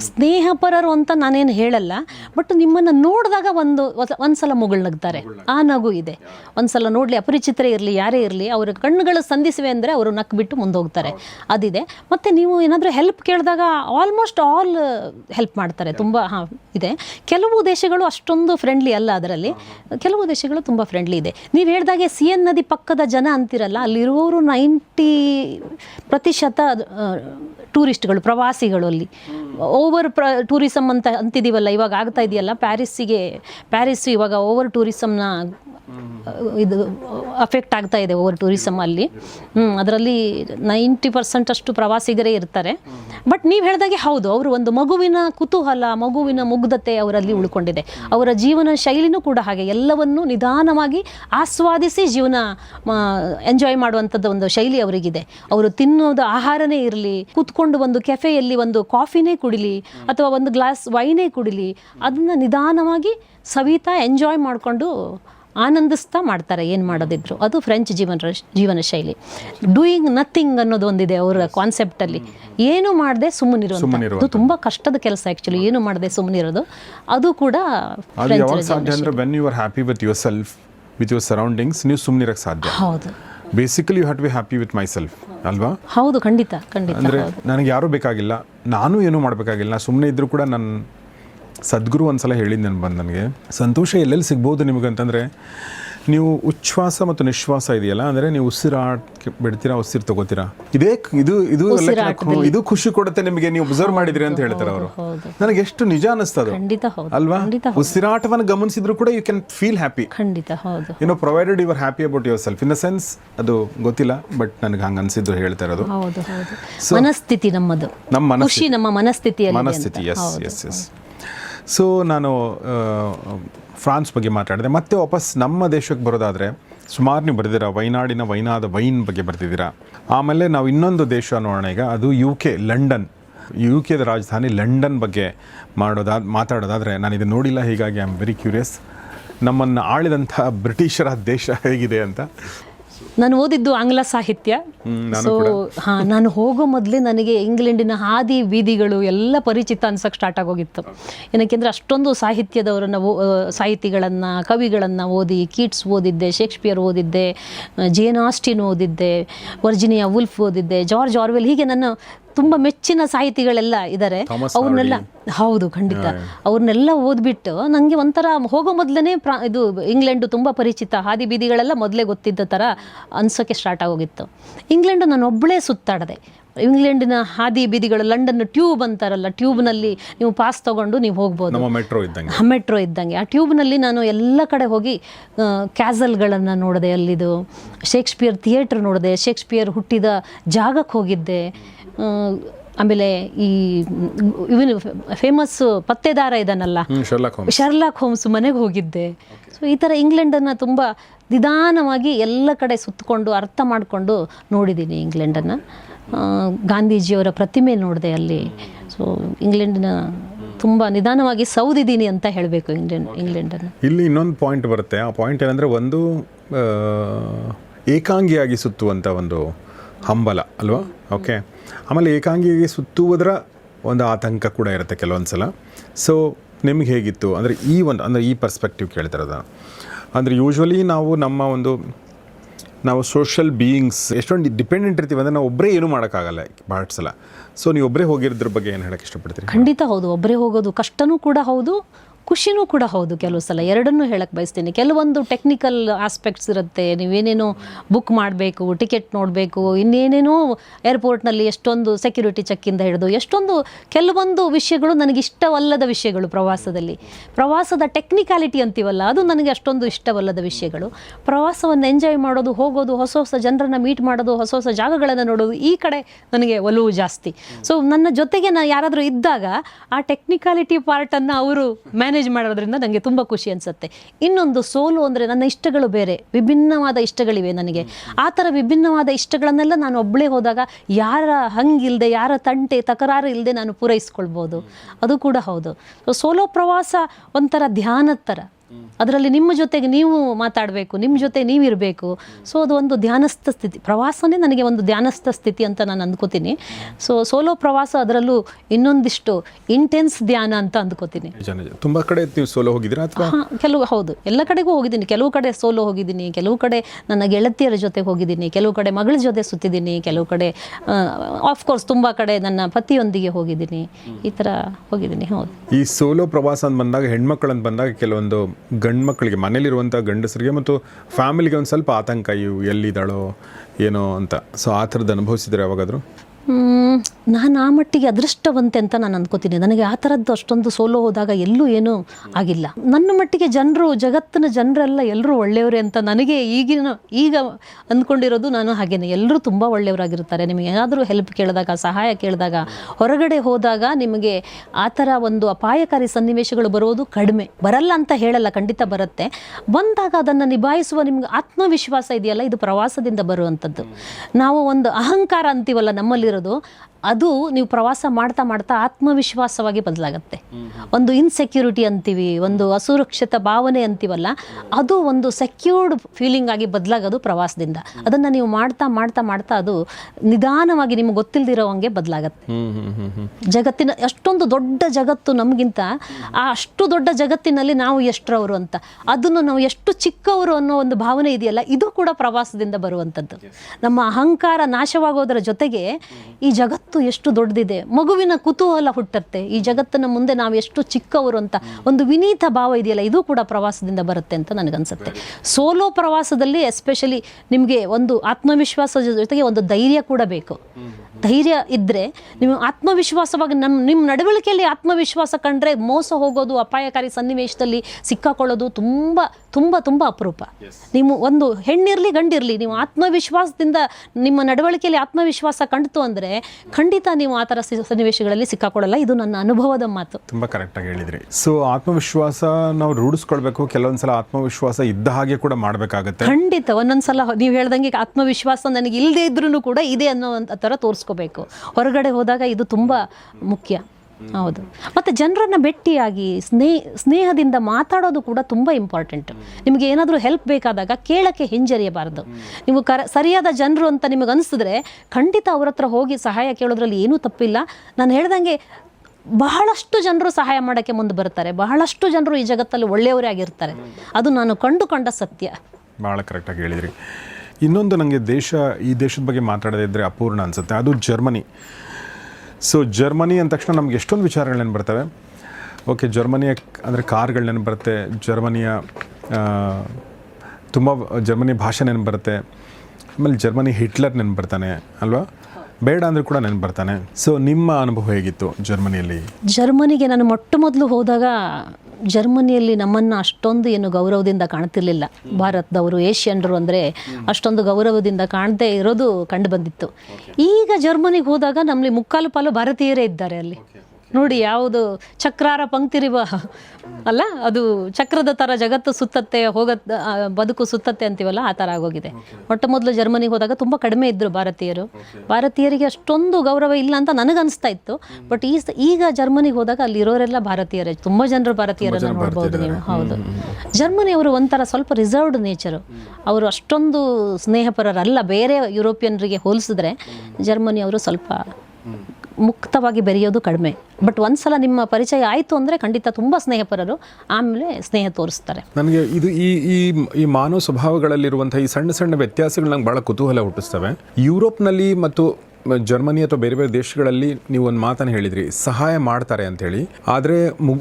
ಸ್ನೇಹಪರರು ಅಂತ ನಾನೇನು ಹೇಳಲ್ಲ ಬಟ್ ನಿಮ್ಮನ್ನು ನೋಡಿದಾಗ ಒಂದು ಒಂದು ಸಲ ಮುಗುಳ್ನಗ್ತಾರೆ ಆ ನಗು ಇದೆ. ಒಂದು ಸಲ ನೋಡಲಿ, ಅಪರಿಚಿತ್ರ ಇರಲಿ, ಯಾರೇ ಇರಲಿ, ಅವರ ಕಣ್ಣುಗಳು ಸಂಧಿಸಿವೆ ಅಂದರೆ ಅವರು ನಕ್ಕು ಬಿಟ್ಟು ಮುಂದೆ ಹೋಗ್ತಾರೆ ಅದಿದೆ. ಮತ್ತು ನೀವು ಏನಾದರೂ ಹೆಲ್ಪ್ ಕೇಳಿದಾಗ ಆಲ್ಮೋಸ್ಟ್ ಆಲ್ ಹೆಲ್ಪ್ ಮಾಡ್ತಾರೆ. ತುಂಬ, ಹಾಂ, ಇದೆ. ಕೆಲವು ದೇಶಗಳು ಅಷ್ಟೊಂದು ಫ್ರೆಂಡ್ಲಿ ಅಲ್ಲ, ಅದರ ಅದರಲ್ಲಿ ಕೆಲವು ದೇಶಗಳು ತುಂಬ ಫ್ರೆಂಡ್ಲಿ ಇದೆ. ನೀವು ಹೇಳಿದಾಗೆ ಸಿ ಎನ್ ನದಿ ಪಕ್ಕದ ಜನ ಅಂತಿರಲ್ಲ ಅಲ್ಲಿರುವವರು ನೈಂಟಿ ಪ್ರತಿಶತ ಟೂರಿಸ್ಟ್ಗಳು ಪ್ರವಾಸಿಗಳು ಅಲ್ಲಿ. ಓವರ್ ಪ್ರ ಟೂರಿಸಮ್ ಅಂತ ಅಂತಿದ್ದೀವಲ್ಲ ಇವಾಗ ಆಗ್ತಾ ಇದೆಯಲ್ಲ ಪ್ಯಾರಿಸ್ಸಿಗೆ ಪ್ಯಾರಿಸ್ ಇವಾಗ ಓವರ್ ಟೂರಿಸಮ್ನ ಇದು ಅಫೆಕ್ಟ್ ಆಗ್ತಾ ಇದೆ ಓವರ್ ಟೂರಿಸಮ್ ಅಲ್ಲಿ. ಅದರಲ್ಲಿ ನೈಂಟಿ ಪರ್ಸೆಂಟ್ ಅಷ್ಟು ಪ್ರವಾಸಿಗರೇ ಇರ್ತಾರೆ. ಬಟ್ ನೀವು ಹೇಳಿದಾಗೆ ಹೌದು, ಅವರು ಒಂದು ಮಗುವಿನ ಕುತೂಹಲ, ಮಗುವಿನ ಮುಗ್ಧತೆ ಅವರಲ್ಲಿ ಉಳ್ಕೊಂಡಿದೆ. ಅವರ ಜೀವನ ಶೈಲಿನೂ ಕೂಡ ಹಾಗೆ, ಎಲ್ಲವನ್ನೂ ನಿಧಾನವಾಗಿ ಆಸ್ವಾದಿಸಿ ಜೀವನ ಎಂಜಾಯ್ ಮಾಡುವಂಥದ್ದು ಒಂದು ಶೈಲಿ ಅವರಿಗಿದೆ. ಅವರು ತಿನ್ನೋದು ಆಹಾರನೇ ಇರಲಿ, ಕೂತ್ಕೊಂಡು ಒಂದು ಕೆಫೆಯಲ್ಲಿ ಒಂದು ಕಾಫಿನೇ ಕುಡಿಲಿ, ಅಥವಾ ಒಂದು ಗ್ಲಾಸ್ ವೈನೇ ಕುಡಿಲಿ, ಅದನ್ನು ನಿಧಾನವಾಗಿ ಸವಿತಾ ಎಂಜಾಯ್ ಮಾಡಿಕೊಂಡು ಆನಂದಿಸ್ತಾ ಮಾಡ್ತಾರೆ ಏನು ಮಾಡೋದಿದ್ರು. ಅದು ಫ್ರೆಂಚ್ ಜೀವನ ಜೀವನ ಶೈಲಿ. ಡೂಯಿಂಗ್ ನಥಿಂಗ್ ಅನ್ನೋದು ಒಂದಿದೆ ಅವರ ಕಾನ್ಸೆಪ್ಟಲ್ಲಿ ಏನು ಮಾಡದೆ ಸುಮ್ಮನಿರೋದು ಅದು ತುಂಬ ಕಷ್ಟದ ಕೆಲಸ ಆ್ಯಕ್ಚುಲಿ ಏನು ಮಾಡದೆ ಸುಮ್ಮನಿರೋದು ಅದು ಕೂಡ when you are happy with yourself with your surroundings ನೀವು ಸುಮ್ಮನಿರಕ್ಕೆ ಸಾಧ್ಯ. ಹೌದು. Basically you had be happy with myself ಅಲ್ವಾ? ಹೌದು ಖಂಡಿತ ಖಂಡಿತ ಅಂದರೆ ನನಗೆ ಯಾರೂ ಬೇಕಾಗಿಲ್ಲ ನಾನು ಏನೂ ಮಾಡಬೇಕಾಗಿಲ್ಲ ಸುಮ್ಮನೆ ಇದ್ದರೂ ಕೂಡ ನನ್ನ ಸದ್ಗುರು ಒಂದ್ಸಲ ಹೇಳಿದ್ದು ನಾನು ಬಂದು ನನಗೆ ಸಂತೋಷ ಎಲ್ಲೆಲ್ಲಿ ಸಿಗ್ಬೋದು ನಿಮಗಂತಂದರೆ ನೀವು ಉಚ್ಛ್ವಾಸ ಮತ್ತು ನಿಶ್ವಾಸ ಇದೆಯಲ್ಲ ಅಂದರೆ ನೀವು ಉಸಿರಾಟಕ್ಕೆ ಬಿಡ್ತೀರಾ ಉಸಿರು ತಗೋತೀರಾ? ಇದೇ ಇದು ಇದು ಇದು ಖುಷಿ ಕೊಡುತ್ತೆ ನಿಮಗೆ ನೀವು ಒಬ್ಸರ್ವ್ ಮಾಡಿದ್ರಿ ಅಂತ ಹೇಳ್ತಾರೆ ಅವರು. ನನಗೆ ಎಷ್ಟು ನಿಜ ಅನಿಸ್ತದೆ. ಅಲ್ವಾ? ಉಸಿರಾಟವನ್ನು ಗಮನಿಸಿದ್ರು ಕೂಡ ಯು ಕ್ಯಾನ್ ಫೀಲ್ ಹ್ಯಾಪಿ ಖಂಡಿತ ಹೌದು. ಏನೋ provided your happy about yourself in the sense ಅದು ಗೊತ್ತಿಲ್ಲ ಬಟ್ ನನಗೆ ಹಂಗೆ ಅನಿಸಿದ್ದು ಹೇಳ್ತಾ ಇರೋದು. ಮನಸ್ಥಿತಿ ನಮ್ಮದು. ನಮ್ಮ ಮನಸ್ಥಿತಿ. ನಮ್ಮ ಮನಸ್ಥಿತಿ ಎಸ್ ಎಸ್ ಎಸ್ ಸೊ ನಾನು ಫ್ರಾನ್ಸ್ ಬಗ್ಗೆ ಮಾತಾಡಿದೆ. ಮತ್ತೆ ವಾಪಸ್ ನಮ್ಮ ದೇಶಕ್ಕೆ ಬರೋದಾದರೆ, ಸುಮಾರು ನೀವು ಬರೆದಿರ ವೈನಾಡಿನ ವೈನಾದ ವೈನ್ ಬಗ್ಗೆ ಬರ್ತಿದ್ದೀರಾ ಆಮೇಲೆ ನಾವು ಇನ್ನೊಂದು ದೇಶ ನೋಡೋಣ ಈಗ, ಅದು ಯು ಕೆ ಲಂಡನ್. ಯು ಕೆದ ರಾಜಧಾನಿ ಲಂಡನ್ ಬಗ್ಗೆ ಮಾಡೋದಾದ ಮಾತಾಡೋದಾದರೆ, ನಾನು ಇದು ನೋಡಿಲ್ಲ, ಹೀಗಾಗಿ ಐ ಆಮ್ ವೆರಿ ಕ್ಯೂರಿಯಸ್ ನಮ್ಮನ್ನು ಆಳಿದಂಥ ಬ್ರಿಟಿಷರ ದೇಶ ಹೇಗಿದೆ ಅಂತ. ನಾನು ಓದಿದ್ದು ಆಂಗ್ಲ ಸಾಹಿತ್ಯ. ಸೊ ಹಾ ನಾನು ಹೋಗೋ ಮೊದಲೇ ನನಗೆ ಇಂಗ್ಲೆಂಡಿನ ಹಾದಿ ಬೀದಿಗಳು ಎಲ್ಲ ಪರಿಚಿತ ಅನ್ಸಕ್ಕೆ ಸ್ಟಾರ್ಟ್ ಆಗೋಗಿತ್ತು. ಏನಕ್ಕೆಂದ್ರೆ ಅಷ್ಟೊಂದು ಸಾಹಿತ್ಯದವರನ್ನು ಸಾಹಿತಿಗಳನ್ನು ಕವಿಗಳನ್ನು ಓದಿ ಕೀಟ್ಸ್ ಓದಿದ್ದೆ ಶೇಕ್ಸ್ಪಿಯರ್ ಓದಿದ್ದೆ ಜೇನ್ ಆಸ್ಟಿನ್ ಓದಿದ್ದೆ ವರ್ಜಿನಿಯಾ ವುಲ್ಫ್ ಓದಿದ್ದೆ ಜಾರ್ಜ್ ಆರ್ವೆಲ್ ಹೀಗೆ ನನ್ನ ತುಂಬ ಮೆಚ್ಚಿನ ಸಾಹಿತಿಗಳೆಲ್ಲ ಇದ್ದಾರೆ ಅವ್ರನ್ನೆಲ್ಲ ಹೌದು ಖಂಡಿತ. ಅವ್ರನ್ನೆಲ್ಲ ಓದ್ಬಿಟ್ಟು ನನಗೆ ಒಂಥರ ಹೋಗೋ ಮೊದಲನೇ ಪ್ರಾ ಇದು ಇಂಗ್ಲೆಂಡು ತುಂಬ ಪರಿಚಿತ ಹಾದಿ ಬೀದಿಗಳೆಲ್ಲ ಮೊದಲೇ ಗೊತ್ತಿದ್ದ ತರ ಅನ್ಸೋಕೆ ಸ್ಟಾರ್ಟ್ ಆಗೋಗಿತ್ತು. ಇಂಗ್ಲೆಂಡು ನಾನು ಒಬ್ಬಳೇ ಸುತ್ತಾಡದೆ. ಇಂಗ್ಲೆಂಡಿನ ಹಾದಿ ಬೀದಿಗಳು ಲಂಡನ್ ಟ್ಯೂಬ್ ಅಂತಾರಲ್ಲ ಟ್ಯೂಬ್ನಲ್ಲಿ ನೀವು ಪಾಸ್ ತಗೊಂಡು ನೀವು ಹೋಗ್ಬೋದು. ಮೆಟ್ರೋ ಇದ್ದಂಗೆ. ಮೆಟ್ರೋ ಇದ್ದಂಗೆ. ಆ ಟ್ಯೂಬ್ನಲ್ಲಿ ನಾನು ಎಲ್ಲ ಕಡೆ ಹೋಗಿ ಕ್ಯಾಸಲ್ಗಳನ್ನು ನೋಡಿದೆ ಅಲ್ಲಿದು. ಶೇಕ್ಸ್ಪಿಯರ್ ಥಿಯೇಟ್ರ್ ನೋಡಿದೆ. ಶೇಕ್ಸ್ಪಿಯರ್ ಹುಟ್ಟಿದ ಜಾಗಕ್ಕೆ ಹೋಗಿದ್ದೆ. ಆಮೇಲೆ ಈ ಇವನು ಫೇಮಸ್ ಪತ್ತೆದಾರ ಇದನ್ನಲ್ಲ ಶರ್ಲಾಕ್ ಹೋಮ್ಸ್ ಶರ್ಲಾಕ್ ಹೋಮ್ಸ್ ಮನೆಗೆ ಹೋಗಿದ್ದೆ. ಸೊ ಈ ಥರ ಇಂಗ್ಲೆಂಡನ್ನು ತುಂಬ ನಿಧಾನವಾಗಿ ಎಲ್ಲ ಕಡೆ ಸುತ್ತಕೊಂಡು ಅರ್ಥ ಮಾಡಿಕೊಂಡು ನೋಡಿದ್ದೀನಿ ಇಂಗ್ಲೆಂಡನ್ನು. ಗಾಂಧೀಜಿಯವರ ಪ್ರತಿಮೆ ನೋಡಿದೆ ಅಲ್ಲಿ. ಸೊ ಇಂಗ್ಲೆಂಡನ್ನ ತುಂಬ ನಿಧಾನವಾಗಿ ಸೌದಿದ್ದೀನಿ ಅಂತ ಹೇಳಬೇಕು ಇಂಗ್ಲೆಂಡ್ ಇಂಗ್ಲೆಂಡನ್ನು. ಇಲ್ಲಿ ಇನ್ನೊಂದು ಪಾಯಿಂಟ್ ಬರುತ್ತೆ. ಆ ಪಾಯಿಂಟ್ ಏನಂದರೆ ಒಂದು ಏಕಾಂಗಿಯಾಗಿ ಸುತ್ತುವಂಥ ಒಂದು ಹಂಬಲ ಅಲ್ವಾ? ಓಕೆ ಆಮೇಲೆ ಏಕಾಂಗಿಯಾಗಿ ಸುತ್ತುವುದರ ಒಂದು ಆತಂಕ ಕೂಡ ಇರುತ್ತೆ ಕೆಲವೊಂದು ಸಲ. ಸೊ ನಿಮ್ಗೆ ಹೇಗಿತ್ತು? ಅಂದರೆ ಈ ಒಂದು, ಅಂದರೆ ಈ ಪರ್ಸ್ಪೆಕ್ಟಿವ್ ಕೇಳ್ತಿರೋದು ಅಂದರೆ ಯೂಶ್ವಲಿ ನಾವು ನಮ್ಮ ಒಂದು, ನಾವು ಸೋಷಲ್ ಬೀಯಿಂಗ್ಸ್ ಎಷ್ಟೊಂದು ಡಿಪೆಂಡೆಂಟ್ ಇರ್ತೀವಿ. ಅಂದರೆ ನಾವು ಒಬ್ಬರೇ ಏನೂ ಮಾಡೋಕ್ಕಾಗಲ್ಲ ಭಾಳ ಸಲ. ಸೊ ನೀವು ಒಬ್ಬರೇ ಹೋಗಿರೋದ್ರ ಬಗ್ಗೆ ಏನು ಹೇಳಕ್ಕೆ ಇಷ್ಟಪಡ್ತೀರಿ? ಖಂಡಿತ ಹೌದು. ಒಬ್ಬರೇ ಹೋಗೋದು ಕಷ್ಟನೂ ಕೂಡ ಹೌದು ಖುಷಿನೂ ಕೂಡ ಹೌದು ಕೆಲವು ಸಲ. ಎರಡನ್ನೂ ಹೇಳಕ್ಕೆ ಬಯಸ್ತೀನಿ. ಕೆಲವೊಂದು ಟೆಕ್ನಿಕಲ್ ಆಸ್ಪೆಕ್ಟ್ಸ್ ಇರುತ್ತೆ. ನೀವೇನೇನೋ ಬುಕ್ ಮಾಡಬೇಕು ಟಿಕೆಟ್ ನೋಡಬೇಕು, ಇನ್ನೇನೇನೋ ಏರ್ಪೋರ್ಟ್ನಲ್ಲಿ ಎಷ್ಟೊಂದು ಸೆಕ್ಯೂರಿಟಿ ಚೆಕ್ಕಿಂದ ಹಿಡಿದು, ಎಷ್ಟೊಂದು ಕೆಲವೊಂದು ವಿಷಯಗಳು ನನಗೆ ಇಷ್ಟವಲ್ಲದ ವಿಷಯಗಳು ಪ್ರವಾಸದಲ್ಲಿ. ಪ್ರವಾಸದ ಟೆಕ್ನಿಕಾಲಿಟಿ ಅಂತೀವಲ್ಲ, ಅದು ನನಗೆ ಅಷ್ಟೊಂದು ಇಷ್ಟವಲ್ಲದ ವಿಷಯಗಳು. ಪ್ರವಾಸವನ್ನು ಎಂಜಾಯ್ ಮಾಡೋದು, ಹೋಗೋದು, ಹೊಸ ಹೊಸ ಜನರನ್ನು ಮೀಟ್ ಮಾಡೋದು, ಹೊಸ ಹೊಸ ಜಾಗಗಳನ್ನು ನೋಡೋದು, ಈ ಕಡೆ ನನಗೆ ಒಲವು ಜಾಸ್ತಿ. ಸೊ ನನ್ನ ಜೊತೆಗೆ ನಾನು ಯಾರಾದರೂ ಇದ್ದಾಗ ಆ ಟೆಕ್ನಿಕಾಲಿಟಿ ಪಾರ್ಟನ್ನು ಅವರು ಮ್ಯಾನೇಜ್ ಮಾಡೋದ್ರಿಂದ ನನಗೆ ತುಂಬ ಖುಷಿ ಅನಿಸುತ್ತೆ. ಇನ್ನೊಂದು ಸೋಲು ಅಂದರೆ ನನ್ನ ಇಷ್ಟಗಳು ಬೇರೆ ವಿಭಿನ್ನವಾದ ಇಷ್ಟಗಳಿವೆ ನನಗೆ. ಆ ಥರ ವಿಭಿನ್ನವಾದ ಇಷ್ಟಗಳನ್ನೆಲ್ಲ ನಾನು ಒಬ್ಬಳೇ ಹೋದಾಗ ಯಾರ ಹಂಗಿಲ್ಲದೆ ಯಾರ ತಂಟೆ ತಕರಾರು ಇಲ್ಲದೆ ನಾನು ಪೂರೈಸ್ಕೊಳ್ಬೋದು. ಅದು ಕೂಡ ಹೌದು. ಸೊ ಸೋಲೋ ಪ್ರವಾಸ ಒಂಥರ ಧ್ಯಾನದ ಥರ. ಅದರಲ್ಲಿ ನಿಮ್ಮ ಜೊತೆಗೆ ನೀವು ಮಾತಾಡಬೇಕು ನಿಮ್ಮ ಜೊತೆ ನೀವಿರಬೇಕು. ಸೊ ಅದು ಒಂದು ಧ್ಯಾನಸ್ಥ ಸ್ಥಿತಿ. ಪ್ರವಾಸನೇ ನನಗೆ ಒಂದು ಧ್ಯಾನಸ್ಥ ಸ್ಥಿತಿ ಅಂತ ನಾನು ಅಂದ್ಕೋತೀನಿ. ಸೊ ಸೋಲೋ ಪ್ರವಾಸ ಅದರಲ್ಲೂ ಇನ್ನೊಂದಿಷ್ಟು ಇಂಟೆನ್ಸ್ ಧ್ಯಾನ ಅಂತ ಅಂದ್ಕೋತೀನಿ. ತುಂಬ ಕಡೆ ನೀವು ಸೋಲೋ ಹೋಗಿದ್ದೀರಾ ಅಥವಾ? ಕೆಲವು ಹೌದು. ಎಲ್ಲ ಕಡೆಗೂ ಹೋಗಿದ್ದೀನಿ. ಕೆಲವು ಕಡೆ ಸೋಲೋ ಹೋಗಿದ್ದೀನಿ. ಕೆಲವು ಕಡೆ ನನ್ನ ಗೆಳತಿಯರ ಜೊತೆ ಹೋಗಿದ್ದೀನಿ. ಕೆಲವು ಕಡೆ ಮಗಳ ಜೊತೆ ಸುತ್ತಿದ್ದೀನಿ. ಕೆಲವು ಕಡೆ ಆಫ್ಕೋರ್ಸ್ ತುಂಬ ಕಡೆ ನನ್ನ ಪತಿಯೊಂದಿಗೆ ಹೋಗಿದ್ದೀನಿ. ಈ ಥರ ಹೋಗಿದ್ದೀನಿ ಹೌದು. ಈ ಸೋಲೋ ಪ್ರವಾಸ ಅಂತ ಬಂದಾಗ ಹೆಣ್ಮಕ್ಳು ಅಂತ ಬಂದಾಗ ಕೆಲವೊಂದು ಗಂಡು ಮಕ್ಕಳಿಗೆ ಮನೇಲಿರುವಂಥ ಗಂಡಸರಿಗೆ ಮತ್ತು ಫ್ಯಾಮಿಲಿಗೆ ಒಂದು ಸ್ವಲ್ಪ ಆತಂಕ, ಇವು ಎಲ್ಲಿದ್ದಾಳೋ ಏನೋ ಅಂತ. ಸೊ ಆ ಥರದ್ದು ಅನುಭವಿಸಿದ್ರೆ ಯಾವಾಗಾದರೂ? ನಾನು ಆ ಮಟ್ಟಿಗೆ ಅದೃಷ್ಟವಂತೆ ಅಂತ ನಾನು ಅಂದ್ಕೋತೀನಿ ನನಗೆ ಆ ಥರದ್ದು ಅಷ್ಟೊಂದು ಸೋಲೋ ಹೋದಾಗ ಎಲ್ಲೂ ಏನೂ ಆಗಿಲ್ಲ. ನನ್ನ ಮಟ್ಟಿಗೆ ಜನರು, ಜಗತ್ತಿನ ಜನರೆಲ್ಲ ಎಲ್ಲರೂ ಒಳ್ಳೆಯವರೇ ಅಂತ ನನಗೆ ಈಗಿನ, ಈಗ ಅಂದ್ಕೊಂಡಿರೋದು ನಾನು ಹಾಗೇನೆ. ಎಲ್ಲರೂ ತುಂಬ ಒಳ್ಳೆಯವರಾಗಿರ್ತಾರೆ. ನಿಮಗೆ ಏನಾದರೂ ಹೆಲ್ಪ್ ಕೇಳಿದಾಗ, ಸಹಾಯ ಕೇಳಿದಾಗ, ಹೊರಗಡೆ ಹೋದಾಗ ನಿಮಗೆ ಆ ಥರ ಒಂದು ಅಪಾಯಕಾರಿ ಸನ್ನಿವೇಶಗಳು ಬರೋದು ಕಡಿಮೆ. ಬರಲ್ಲ ಅಂತ ಹೇಳಲ್ಲ, ಖಂಡಿತ ಬರುತ್ತೆ. ಬಂದಾಗ ಅದನ್ನು ನಿಭಾಯಿಸುವ ನಿಮ್ಗೆ ಆತ್ಮವಿಶ್ವಾಸ ಇದೆಯಲ್ಲ, ಇದು ಪ್ರವಾಸದಿಂದ ಬರುವಂಥದ್ದು ನಾವು ಒಂದು ಅಹಂಕಾರ ಅಂತೀವಲ್ಲ ನಮ್ಮಲ್ಲಿರೋದು ಅದು ನೀವು ಪ್ರವಾಸ ಮಾಡ್ತಾ ಮಾಡ್ತಾ ಆತ್ಮವಿಶ್ವಾಸವಾಗಿ ಬದಲಾಗತ್ತೆ. ಒಂದು ಇನ್ಸೆಕ್ಯೂರಿಟಿ ಅಂತೀವಿ ಒಂದು ಅಸುರಕ್ಷಿತ ಭಾವನೆ ಅಂತೀವಲ್ಲ ಅದು ಒಂದು ಸೆಕ್ಯೂರ್ಡ್ ಫೀಲಿಂಗ್ ಆಗಿ ಬದಲಾಗೋದು ಪ್ರವಾಸದಿಂದ. ಅದನ್ನು ನೀವು ಮಾಡ್ತಾ ಮಾಡ್ತಾ ಮಾಡ್ತಾ ಅದು ನಿಧಾನವಾಗಿ ನಿಮ್ಗೆ ಗೊತ್ತಿಲ್ದಿರೋ ಹಂಗೆ ಬದಲಾಗತ್ತೆ. ಜಗತ್ತಿನ ಅಷ್ಟೊಂದು ದೊಡ್ಡ ಜಗತ್ತು ನಮಗಿಂತ ಆ ಅಷ್ಟು ದೊಡ್ಡ ಜಗತ್ತಿನಲ್ಲಿ ನಾವು ಎಷ್ಟರವರು ಅಂತ. ಅದನ್ನು ನಾವು ಎಷ್ಟು ಚಿಕ್ಕವರು ಅನ್ನೋ ಒಂದು ಭಾವನೆ ಇದೆಯಲ್ಲ ಇದು ಕೂಡ ಪ್ರವಾಸದಿಂದ ಬರುವಂಥದ್ದು ನಮ್ಮ ಅಹಂಕಾರ ನಾಶವಾಗೋದರ ಜೊತೆಗೆ ಈ ಜಗತ್ತು ಎಷ್ಟು ದೊಡ್ಡದಿದೆ. ಮಗುವಿನ ಕುತೂಹಲ ಹುಟ್ಟತ್ತೆ. ಈ ಜಗತ್ತಿನ ಮುಂದೆ ನಾವು ಎಷ್ಟು ಚಿಕ್ಕವರು ಅಂತ ಒಂದು ವಿನೀತ ಭಾವ ಇದೆಯಲ್ಲ ಇದು ಕೂಡ ಪ್ರವಾಸದಿಂದ ಬರುತ್ತೆ ಅಂತ ನನಗನ್ಸುತ್ತೆ. ಸೋಲೋ ಪ್ರವಾಸದಲ್ಲಿ ಎಸ್ಪೆಷಲಿ ನಿಮಗೆ ಒಂದು ಆತ್ಮವಿಶ್ವಾಸ ಜೊತೆಗೆ ಒಂದು ಧೈರ್ಯ ಕೂಡ ಬೇಕು. ಧೈರ್ಯ ಇದ್ದರೆ ನೀವು ಆತ್ಮವಿಶ್ವಾಸವಾಗಿ ನಮ್ಮ ನಿಮ್ಮ ನಡವಳಿಕೆಯಲ್ಲಿ ಆತ್ಮವಿಶ್ವಾಸ ಕಂಡ್ರೆ ಮೋಸ ಹೋಗೋದು ಅಪಾಯಕಾರಿ ಸನ್ನಿವೇಶದಲ್ಲಿ ಸಿಕ್ಕಾಕೊಳ್ಳೋದು ತುಂಬ ತುಂಬ ತುಂಬ ಅಪರೂಪ. ನೀವು ಒಂದು ಹೆಣ್ಣಿರಲಿ ಗಂಡಿರಲಿ ನೀವು ಆತ್ಮವಿಶ್ವಾಸದಿಂದ ನಿಮ್ಮ ನಡವಳಿಕೆಯಲ್ಲಿ ಆತ್ಮವಿಶ್ವಾಸ ಕಂಡ್ತು ಅಂದರೆ ಖಂಡಿತ ನೀವು ಆ ಥರ ಸನ್ನಿವೇಶಗಳಲ್ಲಿ ಸಿಕ್ಕಾಕೊಳ್ಳಲ್ಲ. ಇದು ನನ್ನ ಅನುಭವದ ಮಾತು. ತುಂಬ ಕರೆಕ್ಟಾಗಿ ಹೇಳಿದ್ರಿ. ಸೊ ಆತ್ಮವಿಶ್ವಾಸ ನಾವು ರೂಢಿಸ್ಕೊಳ್ಬೇಕು. ಕೆಲವೊಂದು ಸಲ ಆತ್ಮವಿಶ್ವಾಸ ಇದ್ದ ಹಾಗೆ ಕೂಡ ಮಾಡಬೇಕಾಗುತ್ತೆ. ಖಂಡಿತ. ಒಂದೊಂದ್ಸಲ ನೀವು ಹೇಳ್ದಂಗೆ ಆತ್ಮವಿಶ್ವಾಸ ನನಗೆ ಇಲ್ಲದೆ ಇದ್ರೂ ಕೂಡ ಇದೆ ಅನ್ನೋ ಥರ ತೋರಿಸ್ಕೋಬೇಕು ಹೊರಗಡೆ ಹೋದಾಗ ಇದು ತುಂಬ ಮುಖ್ಯ. ಹೌದು. ಮತ್ತು ಜನರನ್ನು ಭೇಟಿಯಾಗಿ ಸ್ನೇಹ, ಸ್ನೇಹದಿಂದ ಮಾತಾಡೋದು ಕೂಡ ತುಂಬ ಇಂಪಾರ್ಟೆಂಟ್ ನಿಮಗೆ ಏನಾದರೂ ಹೆಲ್ಪ್ ಬೇಕಾದಾಗ ಕೇಳಕ್ಕೆ ಹಿಂಜರಿಯಬಾರದು. ನೀವು ಕರ, ಸರಿಯಾದ ಜನರು ಅಂತ ನಿಮಗೆ ಅನಿಸಿದ್ರೆ ಖಂಡಿತ ಅವ್ರ ಹತ್ರ ಹೋಗಿ ಸಹಾಯ ಕೇಳೋದ್ರಲ್ಲಿ ಏನೂ ತಪ್ಪಿಲ್ಲ. ನಾನು ಹೇಳ್ದಂಗೆ ಬಹಳಷ್ಟು ಜನರು ಸಹಾಯ ಮಾಡೋಕ್ಕೆ ಮುಂದೆ ಬರ್ತಾರೆ. ಬಹಳಷ್ಟು ಜನರು ಈ ಜಗತ್ತಲ್ಲಿ ಒಳ್ಳೆಯವರೇ ಆಗಿರ್ತಾರೆ. ಅದು ನಾನು ಕಂಡುಕೊಂಡ ಸತ್ಯ. ಭಾಳ ಕರೆಕ್ಟಾಗಿ ಹೇಳಿದ್ರಿ. ಇನ್ನೊಂದು ನನಗೆ ದೇಶ, ಈ ದೇಶದ ಬಗ್ಗೆ ಮಾತಾಡದಿದ್ದರೆ ಅಪೂರ್ಣ ಅನಿಸುತ್ತೆ. ಅದು ಜರ್ಮನಿ. ಸೊ ಜರ್ಮನಿ ಅಂದ ತಕ್ಷಣ ನಮ್ಗೆ ಎಷ್ಟೊಂದು ವಿಚಾರಗಳು ನೆನಪು ಬರ್ತವೆ? ಓಕೆ ಜರ್ಮನಿಯ ಅಂದರೆ ಕಾರ್ಗಳು ನೆನಪು ಬರುತ್ತೆ? ಜರ್ಮನಿಯ ತುಂಬ ಜರ್ಮನಿ ಭಾಷೆ ನೆನಪು ಬರುತ್ತೆ? ಆಮೇಲೆ ಜರ್ಮನಿ ಹಿಟ್ಲರ್ ನೆನಪು ಬರ್ತಾನೆ, ಅಲ್ವಾ? ಬೇಡ ಅಂದರೂ ಕೂಡ ನೆನಪು ಬರ್ತಾನೆ. ಸೊ ನಿಮ್ಮ ಅನುಭವ ಹೇಗಿತ್ತು ಜರ್ಮನಿಯಲ್ಲಿ? ಜರ್ಮನಿಗೆ ನಾನು ಮೊಟ್ಟ ಮೊದಲು ಹೋದಾಗ ಜರ್ಮನಿಯಲ್ಲಿ ನಮ್ಮನ್ನು ಅಷ್ಟೊಂದು ಏನು ಗೌರವದಿಂದ ಕಾಣ್ತಿರ್ಲಿಲ್ಲ. ಭಾರತದವರು ಏಷ್ಯನ್ರು ಅಂದರೆ ಅಷ್ಟೊಂದು ಗೌರವದಿಂದ ಕಾಣದೇ ಇರೋದು ಕಂಡು ಬಂದಿತ್ತು. ಈಗ ಜರ್ಮನಿಗೆ ಹೋದಾಗ ನಮ್ಮಲ್ಲಿ ಮುಕ್ಕಾಲು ಪಾಲು ಭಾರತೀಯರೇ ಇದ್ದಾರೆ ಅಲ್ಲಿ. ನೋಡಿ ಯಾವುದು ಚಕ್ರಾರ ಪಂಕ್ತಿರಿವ ಅಲ್ಲ ಅದು ಚಕ್ರದ ಥರ ಜಗತ್ತು ಸುತ್ತತ್ತೆ ಹೋಗತ್ ಬದುಕು ಸುತ್ತತ್ತೆ ಅಂತೀವಲ್ಲ ಆ ಥರ ಆಗೋಗಿದೆ. ಮೊಟ್ಟ ಮೊದಲು ಜರ್ಮನಿಗೆ ಹೋದಾಗ ತುಂಬ ಕಡಿಮೆ ಇದ್ದರು ಭಾರತೀಯರು. ಭಾರತೀಯರಿಗೆ ಅಷ್ಟೊಂದು ಗೌರವ ಇಲ್ಲ ಅಂತ ನನಗನ್ನಿಸ್ತಾ ಇತ್ತು. ಬಟ್ ಈ ಈಗ ಜರ್ಮನಿಗೆ ಹೋದಾಗ ಅಲ್ಲಿ ಇರೋರೆಲ್ಲ ಭಾರತೀಯರೇ. ತುಂಬ ಜನರು ಭಾರತೀಯರನ್ನು ನೋಡ್ಬೋದು ನೀವು. ಹೌದು. ಜರ್ಮನಿಯವರು ಒಂಥರ ಸ್ವಲ್ಪ ರಿಸರ್ವ್ಡ್ ನೇಚರು. ಅವರು ಅಷ್ಟೊಂದು ಸ್ನೇಹಪರರಲ್ಲ. ಬೇರೆ ಯುರೋಪಿಯನ್ರಿಗೆ ಹೋಲಿಸಿದ್ರೆ ಜರ್ಮನಿ ಅವರು ಸ್ವಲ್ಪ ಮುಕ್ತವಾಗಿ ಬೆರೆಯೋದು ಕಡಿಮೆ. ಬಟ್ ಒಂದ್ಸಲ ನಿಮ್ಮ ಪರಿಚಯ ಆಯಿತು ಅಂದರೆ ಖಂಡಿತ ತುಂಬ ಸ್ನೇಹಪರರು ಆಮೇಲೆ ಸ್ನೇಹ ತೋರಿಸ್ತಾರೆ. ನನಗೆ ಇದು ಈ ಈ ಈ ಮಾನವ ಸ್ವಭಾವಗಳಲ್ಲಿರುವಂಥ ಈ ಸಣ್ಣ ಸಣ್ಣ ವ್ಯತ್ಯಾಸಗಳು ನಂಗೆ ಭಾಳ ಕುತೂಹಲ ಹುಟ್ಟಿಸ್ತವೆ. ಯುರೋಪ್ನಲ್ಲಿ ಮತ್ತು ಜರ್ಮನಿ ಅಥವಾ ಬೇರೆ ಬೇರೆ ದೇಶಗಳಲ್ಲಿ ನೀವು ಒಂದು ಮಾತನ್ನು ಹೇಳಿದ್ರಿ, ಸಹಾಯ ಮಾಡ್ತಾರೆ ಅಂತೇಳಿ ಆದರೆ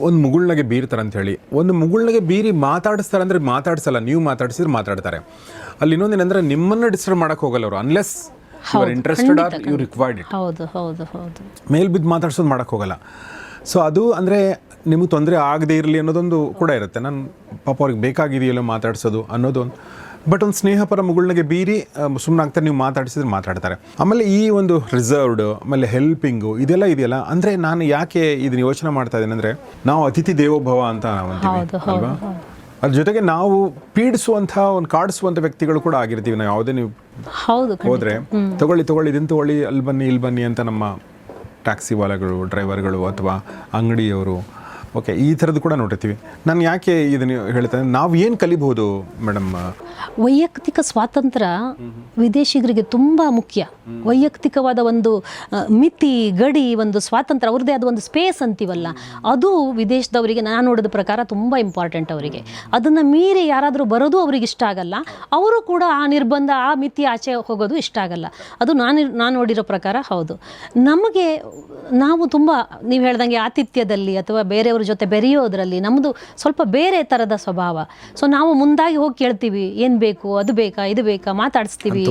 ಒಂದು ಮುಗುಳ್ನಗೆ ಬೀರ್ತಾರೆ ಅಂತ ಹೇಳಿ ಒಂದು ಮುಗುಳ್ನಗೆ ಬೀರಿ ಮಾತಾಡಿಸ್ತಾರೆ ಅಂದರೆ ಮಾತಾಡಿಸಲ್ಲ, ನೀವು ಮಾತಾಡಿಸಿದ್ರೆ ಮಾತಾಡ್ತಾರೆ. ಅಲ್ಲಿ ಇನ್ನೊಂದೇನೆಂದರೆ ನಿಮ್ಮನ್ನು ಡಿಸ್ಟರ್ಬ್ ಮಾಡೋಕ್ಕೆ ಹೋಗಲ್ಲ ಅವರು unless are interested are you required it ಹೌದು ಹೌದು ಹೌದು. ಮೇಲ್ ಬಿದ್ದು ಮಾತಾಡ್ಸೋದು ಮಾಡೋಕ್ಕೆ ಹೋಗಲ್ಲ. ಸೊ ಅದು ಅಂದ್ರೆ ನಿಮಗೆ ತೊಂದರೆ ಆಗದೇ ಇರಲಿ ಅನ್ನೋದೊಂದು ಕೂಡ ಇರುತ್ತೆ. ನಾನು ಪಾಪ ಅವ್ರಿಗೆ ಬೇಕಾಗಿದೆಯಲ್ಲ ಮಾತಾಡ್ಸೋದು ಅನ್ನೋದೊಂದು. ಬಟ್ ಒಂದು ಸ್ನೇಹಪರ ಮುಗುಳ್ನಗೆ ಬೀರಿ ಸುಮ್ಮನೆ ಆಗ್ತಾರೆ ನೀವು ಮಾತಾಡಿಸಿದ್ರೆ ಮಾತಾಡ್ತಾರೆ. ಆಮೇಲೆ ಈ ಒಂದು ರಿಸರ್ವ್ಡ್ ಆಮೇಲೆ ಹೆಲ್ಪಿಂಗು ಇದೆಲ್ಲ ಇದೆಯಲ್ಲ? ಅಂದರೆ ನಾನು ಯಾಕೆ ಇದನ್ನ ಯೋಚನೆ ಮಾಡ್ತಾ ಇದ್ದೀನಿ ಅಂದರೆ ನಾವು ಅತಿಥಿ ದೇವೋಭವ ಅಂತ ನಾವು ಅದ್ರ ಜೊತೆಗೆ ನಾವು ಪೀಡಿಸುವಂಥ ಒಂದು ಕಾಡಿಸುವಂಥ ವ್ಯಕ್ತಿಗಳು ಕೂಡ ಆಗಿರ್ತೀವಿ ನಾವು ಯಾವುದೇ ನೀವು ಹೌದು. ಹೋದ್ರೆ ತಗೊಳ್ಳಿ ತಗೊಳ್ಳಿ ಇದನ್ನು ತಗೊಳ್ಳಿ ಅಲ್ಲಿ ಬನ್ನಿ ಇಲ್ಲಿ ಬನ್ನಿ ಅಂತ ನಮ್ಮ ಟ್ಯಾಕ್ಸಿ ವಾಲಾಗಳು ಡ್ರೈವರ್ಗಳು ಅಥವಾ ಅಂಗಡಿಯವರು ಓಕೆ, ಈ ಥರದ್ದು ಕೂಡ ನೋಡಿರ್ತೀವಿ. ನಾನು ಯಾಕೆ ಇದನ್ನು ಹೇಳ್ತೇನೆ ನಾವು ಏನು ಕಲಿಬಹುದು, ಮೇಡಮ್? ವೈಯಕ್ತಿಕ ಸ್ವಾತಂತ್ರ್ಯ ವಿದೇಶಿಗರಿಗೆ ತುಂಬ ಮುಖ್ಯ. ವೈಯಕ್ತಿಕವಾದ ಒಂದು ಮಿತಿ, ಗಡಿ, ಒಂದು ಸ್ವಾತಂತ್ರ್ಯ, ಅವ್ರದ್ದೇ ಆದ ಒಂದು ಸ್ಪೇಸ್ ಅಂತೀವಲ್ಲ, ಅದು ವಿದೇಶದವರಿಗೆ, ನಾನು ನೋಡಿದ ಪ್ರಕಾರ ತುಂಬ ಇಂಪಾರ್ಟೆಂಟ್ ಅವರಿಗೆ. ಅದನ್ನು ಮೀರಿ ಯಾರಾದರೂ ಬರೋದು ಅವ್ರಿಗೆ ಇಷ್ಟ ಆಗಲ್ಲ, ಅವರು ಕೂಡ ಆ ನಿರ್ಬಂಧ, ಆ ಮಿತಿ ಆಚೆ ಹೋಗೋದು ಇಷ್ಟ ಆಗಲ್ಲ. ಅದು ನಾನು ನಾನು ನೋಡಿರೋ ಪ್ರಕಾರ ಹೌದು. ನಮಗೆ, ನಾವು ತುಂಬ, ನೀವು ಹೇಳ್ದಂಗೆ ಆತಿಥ್ಯದಲ್ಲಿ ಅಥವಾ ಬೇರೆಯವ್ರ ಜೊತೆ ಬೆರೆಯೋದ್ರಲ್ಲಿ ನಮ್ಮದು ಸ್ವಲ್ಪ ಬೇರೆ ಥರದ ಸ್ವಭಾವ. ಸೊ ನಾವು ಮುಂದಾಗಿ ಹೋಗಿ ಕೇಳ್ತೀವಿ ಏನು ಬೇಕು ಅದು ಬೇಕಾ ಇದು ಬೇಕಾ ಮಾತಾಡಿಸ್ತೀವಿ.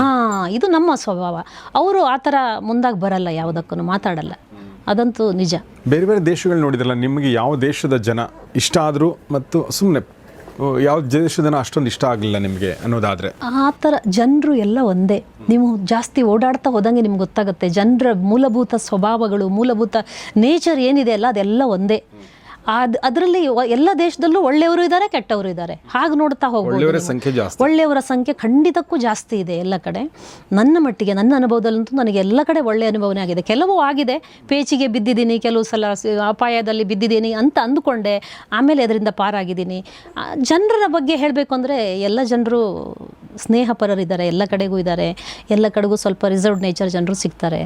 ಹಾಂ ಇದು ನಮ್ಮ ಸ್ವಭಾವ. ಅವರು ಆ ಥರ ಮುಂದಾಗಿ ಬರಲ್ಲ ಯಾವುದಕ್ಕೂ ಮಾತಾಡಲ್ಲ. ಅದಂತೂ ನಿಜ. ಬೇರೆ ಬೇರೆ ದೇಶಗಳು ನೋಡಿದ್ರಲ್ಲ ನಿಮಗೆ ಯಾವ ದೇಶದ ಜನ ಇಷ್ಟ ಆದರೂ ಮತ್ತು ಸುಮ್ಮನೆ ಯಾವ ದೇಶದ ಅಷ್ಟೊಂದು ಇಷ್ಟ ಆಗಲಿಲ್ಲ ನಿಮಗೆ ಅನ್ನೋದಾದರೆ? ಆ ಥರ ಜನರು ಎಲ್ಲ ಒಂದೇ. ನೀವು ಜಾಸ್ತಿ ಓಡಾಡ್ತಾ ಹೋದಂಗೆ ನಿಮ್ಗೆ ಗೊತ್ತಾಗುತ್ತೆ. ಜನರ ಮೂಲಭೂತ ಸ್ವಭಾವಗಳು, ಮೂಲಭೂತ ನೇಚರ್ ಏನಿದೆ ಅಲ್ಲ ಅದೆಲ್ಲ ಒಂದೇ. ಅದ್ ಅದರಲ್ಲಿ ಎಲ್ಲ ದೇಶದಲ್ಲೂ ಒಳ್ಳೆಯವರು ಇದ್ದಾರೆ ಕೆಟ್ಟವರು ಇದ್ದಾರೆ. ಹಾಗೆ ನೋಡ್ತಾ ಹೋಗ್ಬೋದು ಒಳ್ಳೆಯವರ ಸಂಖ್ಯೆ ಜಾಸ್ತಿ. ಒಳ್ಳೆಯವರ ಸಂಖ್ಯೆ ಖಂಡಿತಕ್ಕೂ ಜಾಸ್ತಿ ಇದೆ ಎಲ್ಲ ಕಡೆ. ನನ್ನ ಮಟ್ಟಿಗೆ ನನ್ನ ಅನುಭವದಲ್ಲಂತೂ ನನಗೆ ಎಲ್ಲ ಕಡೆ ಒಳ್ಳೆಯ ಅನುಭವನೇ ಆಗಿದೆ. ಕೆಲವು ಆಗಿದೆ. ಪೇಚಿಗೆ ಬಿದ್ದಿದ್ದೀನಿ ಕೆಲವು ಸಲ ಅಪಾಯದಲ್ಲಿ ಬಿದ್ದಿದ್ದೀನಿ ಅಂತ ಅಂದುಕೊಂಡೆ. ಆಮೇಲೆ ಅದರಿಂದ ಪಾರಾಗಿದ್ದೀನಿ. ಜನರ ಬಗ್ಗೆ ಹೇಳಬೇಕು ಅಂದರೆ ಎಲ್ಲ ಜನರು ಸ್ನೇಹಪರರಿದ್ದಾರೆ ಎಲ್ಲ ಕಡೆಗೂ ಇದ್ದಾರೆ. ಎಲ್ಲ ಕಡೆಗೂ ಸ್ವಲ್ಪ ರಿಸರ್ವ್ ನೇಚರ್ ಜನರು ಸಿಗ್ತಾರೆ.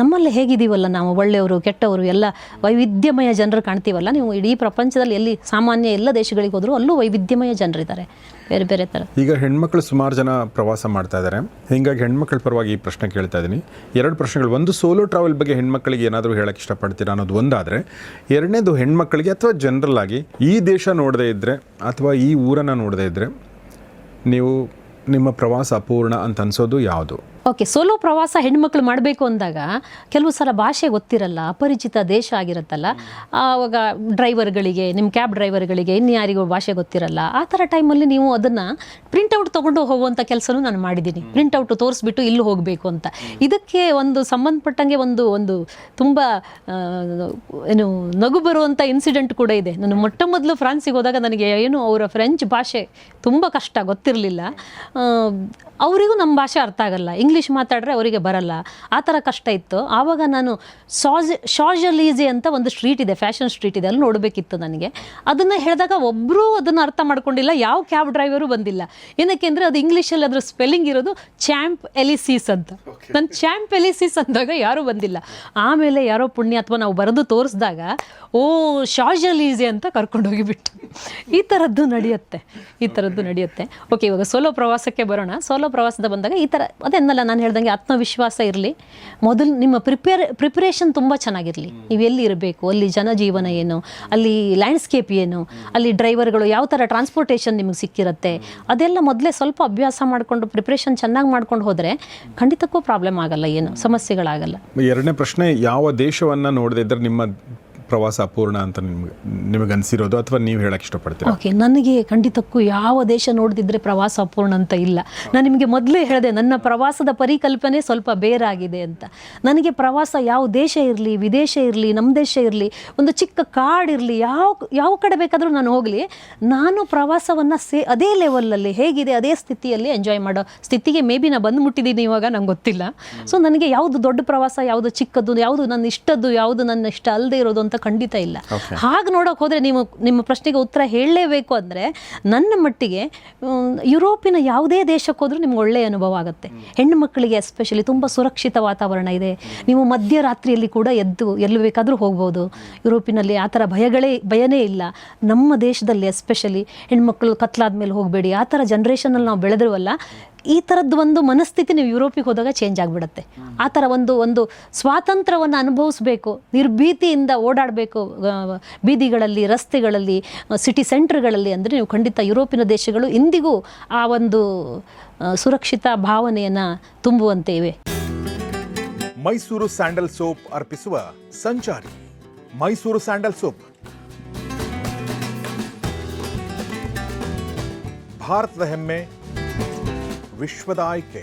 ನಮ್ಮಲ್ಲಿ ಹೇಗಿದ್ದೀವಲ್ಲ ನಾವು? ಒಳ್ಳೆಯವರು ಕೆಟ್ಟವರು ಎಲ್ಲ ವೈವಿಧ್ಯಮಯ ಜನರು ಕಾಣ್ತೀವಲ್ಲ? ನೀವು ಇಡೀ ಪ್ರಪಂಚದಲ್ಲಿ ಎಲ್ಲಿ ಸಾಮಾನ್ಯ ಎಲ್ಲ ದೇಶಗಳಿಗೆ ಹೋದರೂ ಅಲ್ಲೂ ವೈವಿಧ್ಯಮಯ ಜನರಿದ್ದಾರೆ. ಬೇರೆ ಬೇರೆ ಥರ ಈಗ ಹೆಣ್ಮಕ್ಳು ಸುಮಾರು ಜನ ಪ್ರವಾಸ ಮಾಡ್ತಾ ಇದ್ದಾರೆ ಹೀಗಾಗಿ ಹೆಣ್ಮಕ್ಳ ಪರವಾಗಿ ಈ ಪ್ರಶ್ನೆ ಕೇಳ್ತಾ ಇದ್ದೀನಿ ಎರಡು ಪ್ರಶ್ನೆಗಳು. ಒಂದು ಸೋಲೋ ಟ್ರಾವೆಲ್ ಬಗ್ಗೆ ಹೆಣ್ಮಕ್ಳಿಗೆ ಏನಾದರೂ ಹೇಳಕ್ಕೆ ಇಷ್ಟಪಡ್ತೀರಾ ಅನ್ನೋದು ಒಂದಾದರೆ, ಎರಡನೇದು ಹೆಣ್ಮಕ್ಳಿಗೆ ಅಥವಾ ಜನರಲ್ ಆಗಿ ಈ ದೇಶ ನೋಡದೇ ಇದ್ದರೆ ಅಥವಾ ಈ ಊರನ್ನು ನೋಡದೇ ಇದ್ದರೆ ನೀವು ನಿಮ್ಮ ಪ್ರವಾಸ ಅಪೂರ್ಣ ಅಂತ ಅನ್ಸೋದು ಯಾವುದು? ಓಕೆ ಸೋಲೋ ಪ್ರವಾಸ ಹೆಣ್ಮಕ್ಳು ಮಾಡಬೇಕು ಅಂದಾಗ ಕೆಲವು ಸಲ ಭಾಷೆ ಗೊತ್ತಿರಲ್ಲ ಅಪರಿಚಿತ ದೇಶ ಆಗಿರುತ್ತಲ್ಲ. ಆವಾಗ ಡ್ರೈವರ್ಗಳಿಗೆ ನಿಮ್ಮ ಕ್ಯಾಬ್ ಡ್ರೈವರ್ಗಳಿಗೆ ಇನ್ಯಾರಿಗೂ ಭಾಷೆ ಗೊತ್ತಿರಲ್ಲ. ಆ ಥರ ಟೈಮಲ್ಲಿ ನೀವು ಅದನ್ನು ಪ್ರಿಂಟೌಟ್ ತೊಗೊಂಡು ಹೋಗುವಂಥ ಕೆಲಸನೂ ನಾನು ಮಾಡಿದ್ದೀನಿ. ಪ್ರಿಂಟೌಟ್ ತೋರಿಸ್ಬಿಟ್ಟು ಇಲ್ಲಿ ಹೋಗಬೇಕು ಅಂತ. ಇದಕ್ಕೆ ಒಂದು ಸಂಬಂಧಪಟ್ಟಂಗೆ ಒಂದು ಒಂದು ತುಂಬ ಏನು ನಗು ಬರುವಂಥ ಇನ್ಸಿಡೆಂಟ್ ಕೂಡ ಇದೆ. ನಾನು ಮೊಟ್ಟ ಮೊದಲು ಫ್ರಾನ್ಸಿಗೆ ಹೋದಾಗ ನನಗೆ ಏನು ಅವರ ಫ್ರೆಂಚ್ ಭಾಷೆ ತುಂಬ ಕಷ್ಟ ಗೊತ್ತಿರಲಿಲ್ಲ. ಅವರಿಗೂ ನಮ್ಮ ಭಾಷೆ ಅರ್ಥ ಆಗಲ್ಲ. ಇಂಗ್ಲೀಷ್ ಮಾತಾಡಿದ್ರೆ ಅವರಿಗೆ ಬರಲ್ಲ. ಆ ಥರ ಕಷ್ಟ ಇತ್ತು. ಆವಾಗ ನಾನು ಶಾಜ್ ಶಾಜಲೀಜೆ ಅಂತ ಒಂದು ಸ್ಟ್ರೀಟ್ ಇದೆ ಫ್ಯಾಷನ್ ಸ್ಟ್ರೀಟ್ ಇದೆ ಅಲ್ಲಿ ನೋಡಬೇಕಿತ್ತು ನನಗೆ. ಅದನ್ನು ಹೇಳಿದಾಗ ಒಬ್ಬರೂ ಅದನ್ನು ಅರ್ಥ ಮಾಡ್ಕೊಂಡಿಲ್ಲ. ಯಾವ ಕ್ಯಾಬ್ ಡ್ರೈವರು ಬಂದಿಲ್ಲ. ಏನಕ್ಕೆ ಅಂದರೆ ಅದು ಇಂಗ್ಲೀಷಲ್ಲಿ ಅದರ ಸ್ಪೆಲ್ಲಿಂಗ್ ಇರೋದು ಚಾಂಪ್ ಎಲಿಸೀಸ್ ಅಂತ. ನಾನು ಚಾಂಪ್ ಎಲಿಸೀಸ್ ಅಂದಾಗ ಯಾರೂ ಬಂದಿಲ್ಲ. ಆಮೇಲೆ ಯಾರೋ ಪುಣ್ಯ ಅಥವಾ ನಾವು ಬರೆದು ತೋರಿಸಿದಾಗ ಓ ಶಾಜಲೀಜೆ ಅಂತ ಕರ್ಕೊಂಡು ಹೋಗಿಬಿಟ್ಟು ಈ ಥರದ್ದು ನಡೆಯುತ್ತೆ. ಈ ಥರದ್ದು ನಡೆಯುತ್ತೆ. ಓಕೆ ಇವಾಗ ಸೋಲೋ ಪ್ರವಾಸಕ್ಕೆ ಬರೋಣ. ಸೋಲೋ ಪ್ರವಾಸದ ಬಂದಾಗ ಈ ಥರ ಅದೆನ್ನಲ್ಲ ನಾನು ಹೇಳ್ದಂಗೆ ಆತ್ಮವಿಶ್ವಾಸ ಇರಲಿ. ಮೊದಲು ನಿಮ್ಮ ಪ್ರಿಪೇರ್ ಪ್ರಿಪ್ರೇಷನ್ ತುಂಬ ಚೆನ್ನಾಗಿರಲಿ. ನೀವು ಎಲ್ಲಿ ಇರಬೇಕು? ಅಲ್ಲಿ ಜನಜೀವನ ಏನು? ಅಲ್ಲಿ ಲ್ಯಾಂಡ್ಸ್ಕೇಪ್ ಏನು? ಅಲ್ಲಿ ಡ್ರೈವರ್ಗಳು ಯಾವ ಥರ ಟ್ರಾನ್ಸ್ಪೋರ್ಟೇಷನ್ ನಿಮಗೆ ಸಿಕ್ಕಿರುತ್ತೆ? ಅದೆಲ್ಲ ಮೊದಲೇ ಸ್ವಲ್ಪ ಅಭ್ಯಾಸ ಮಾಡಿಕೊಂಡು ಪ್ರಿಪ್ರೇಷನ್ ಚೆನ್ನಾಗಿ ಮಾಡ್ಕೊಂಡು ಹೋದರೆ ಖಂಡಿತಕ್ಕೂ ಪ್ರಾಬ್ಲಮ್ ಆಗಲ್ಲ ಏನು? ಸಮಸ್ಯೆಗಳಾಗಲ್ಲ. ಎರಡನೇ ಪ್ರಶ್ನೆ ಯಾವ ದೇಶವನ್ನು ನೋಡದೆ ಇದ್ದರೆ ನಿಮ್ಮ ಪ್ರವಾಸ ಅಪೂರ್ಣ ಅಂತ ನಿಮ್ಗೆ, ನಿಮಗೆ ಅನಿಸಿರೋದು ಅಥವಾ ನೀವು ಹೇಳಕ್ಕೆ ಇಷ್ಟಪಡ್ತೀರಾ? ಓಕೆ ನನಗೆ ಖಂಡಿತಕ್ಕೂ ಯಾವ ದೇಶ ನೋಡದಿದ್ರೆ ಪ್ರವಾಸ ಅಪೂರ್ಣ ಅಂತ ಇಲ್ಲ. ನಾನು ನಿಮಗೆ ಮೊದಲೇ ಹೇಳಿದೆ, ನನ್ನ ಪ್ರವಾಸದ ಪರಿಕಲ್ಪನೆ ಸ್ವಲ್ಪ ಬೇರಾಗಿದೆ ಅಂತ. ನನಗೆ ಪ್ರವಾಸ ಯಾವ ದೇಶ ಇರಲಿ, ವಿದೇಶ ಇರಲಿ ನಮ್ಮ ದೇಶ ಇರಲಿ, ಒಂದು ಚಿಕ್ಕ ಕಾಡಿರಲಿ ಯಾವ ಯಾವ ಕಡೆ ಬೇಕಾದರೂ ನಾನು ಹೋಗಲಿ, ನಾನು ಪ್ರವಾಸವನ್ನು ಸೇ, ಅದೇ ಲೆವೆಲಲ್ಲಿ ಹೇಗಿದೆ, ಅದೇ ಸ್ಥಿತಿಯಲ್ಲಿ ಎಂಜಾಯ್ ಮಾಡೋ ಸ್ಥಿತಿಗೆ ಮೇ ಬಿ ನಾ ಬಂದು ಮುಟ್ಟಿದ್ದೀನಿ ಇವಾಗ, ನಂಗೆ ಗೊತ್ತಿಲ್ಲ. ಸೊ ನನಗೆ ಯಾವುದು ದೊಡ್ಡ ಪ್ರವಾಸ, ಯಾವುದು ಚಿಕ್ಕದ್ದು, ಯಾವುದು ನನ್ನ ಇಷ್ಟದ್ದು, ಯಾವುದು ನನ್ನ ಇಷ್ಟ ಅಲ್ಲದೆ ಇರೋದು ಅಂತ ಖಂಡಿತ ಇಲ್ಲ. ಹಾಗೆ ನೋಡೋಕೆ ಹೋದರೆ ನೀವು ನಿಮ್ಮ ಪ್ರಶ್ನೆಗೆ ಉತ್ತರ ಹೇಳಲೇಬೇಕು ಅಂದರೆ ನನ್ನ ಮಟ್ಟಿಗೆ ಯುರೋಪಿನ ಯಾವುದೇ ದೇಶಕ್ಕೆ ಹೋದರೂ ನಿಮ್ಗೆ ಒಳ್ಳೆಯ ಅನುಭವ ಆಗುತ್ತೆ. ಹೆಣ್ಣು ಮಕ್ಕಳಿಗೆ ಎಸ್ಪೆಷಲಿ ತುಂಬ ಸುರಕ್ಷಿತ ವಾತಾವರಣ ಇದೆ. ನೀವು ಮಧ್ಯರಾತ್ರಿಯಲ್ಲಿ ಕೂಡ ಎದ್ದು ಎಲ್ಲಿ ಬೇಕಾದರೂ ಹೋಗ್ಬೋದು. ಯುರೋಪಿನಲ್ಲಿ ಆ ಥರ ಭಯಗಳೇ ಭಯನೇ ಇಲ್ಲ. ನಮ್ಮ ದೇಶದಲ್ಲಿ ಎಸ್ಪೆಷಲಿ ಹೆಣ್ಮಕ್ಳು ಕತ್ಲಾದ ಮೇಲೆ ಹೋಗಬೇಡಿ. ಆ ಥರ ಜನ್ರೇಷನಲ್ಲಿ ನಾವು ಬೆಳೆದಿರುವಲ್ಲ ಈ ಥರದ್ದು ಒಂದು ಮನಸ್ಥಿತಿ ನೀವು ಯುರೋಪಿಗೆ ಹೋದಾಗ ಚೇಂಜ್ ಆಗಿಬಿಡುತ್ತೆ. ಆ ಥರ ಒಂದು ಒಂದು ಸ್ವಾತಂತ್ರ್ಯವನ್ನು ಅನುಭವಿಸ್ಬೇಕು, ನಿರ್ಭೀತಿಯಿಂದ ಓಡಾಡಬೇಕು ಬೀದಿಗಳಲ್ಲಿ, ರಸ್ತೆಗಳಲ್ಲಿ ಸಿಟಿ ಸೆಂಟರ್ಗಳಲ್ಲಿ ಅಂದರೆ ನೀವು ಖಂಡಿತ ಯುರೋಪಿನ ದೇಶಗಳು ಇಂದಿಗೂ ಆ ಒಂದು ಸುರಕ್ಷಿತ ಭಾವನೆಯನ್ನು ತುಂಬುವಂತೆ ಇವೆ. ಮೈಸೂರು ಸ್ಯಾಂಡಲ್ ಸೋಪ್ ಅರ್ಪಿಸುವ ಸಂಚಾರಿ, ಮೈಸೂರು ಸ್ಯಾಂಡಲ್ ಸೋಪ್. ಭಾರತದ ಹೆಮ್ಮೆ विश्वदाय के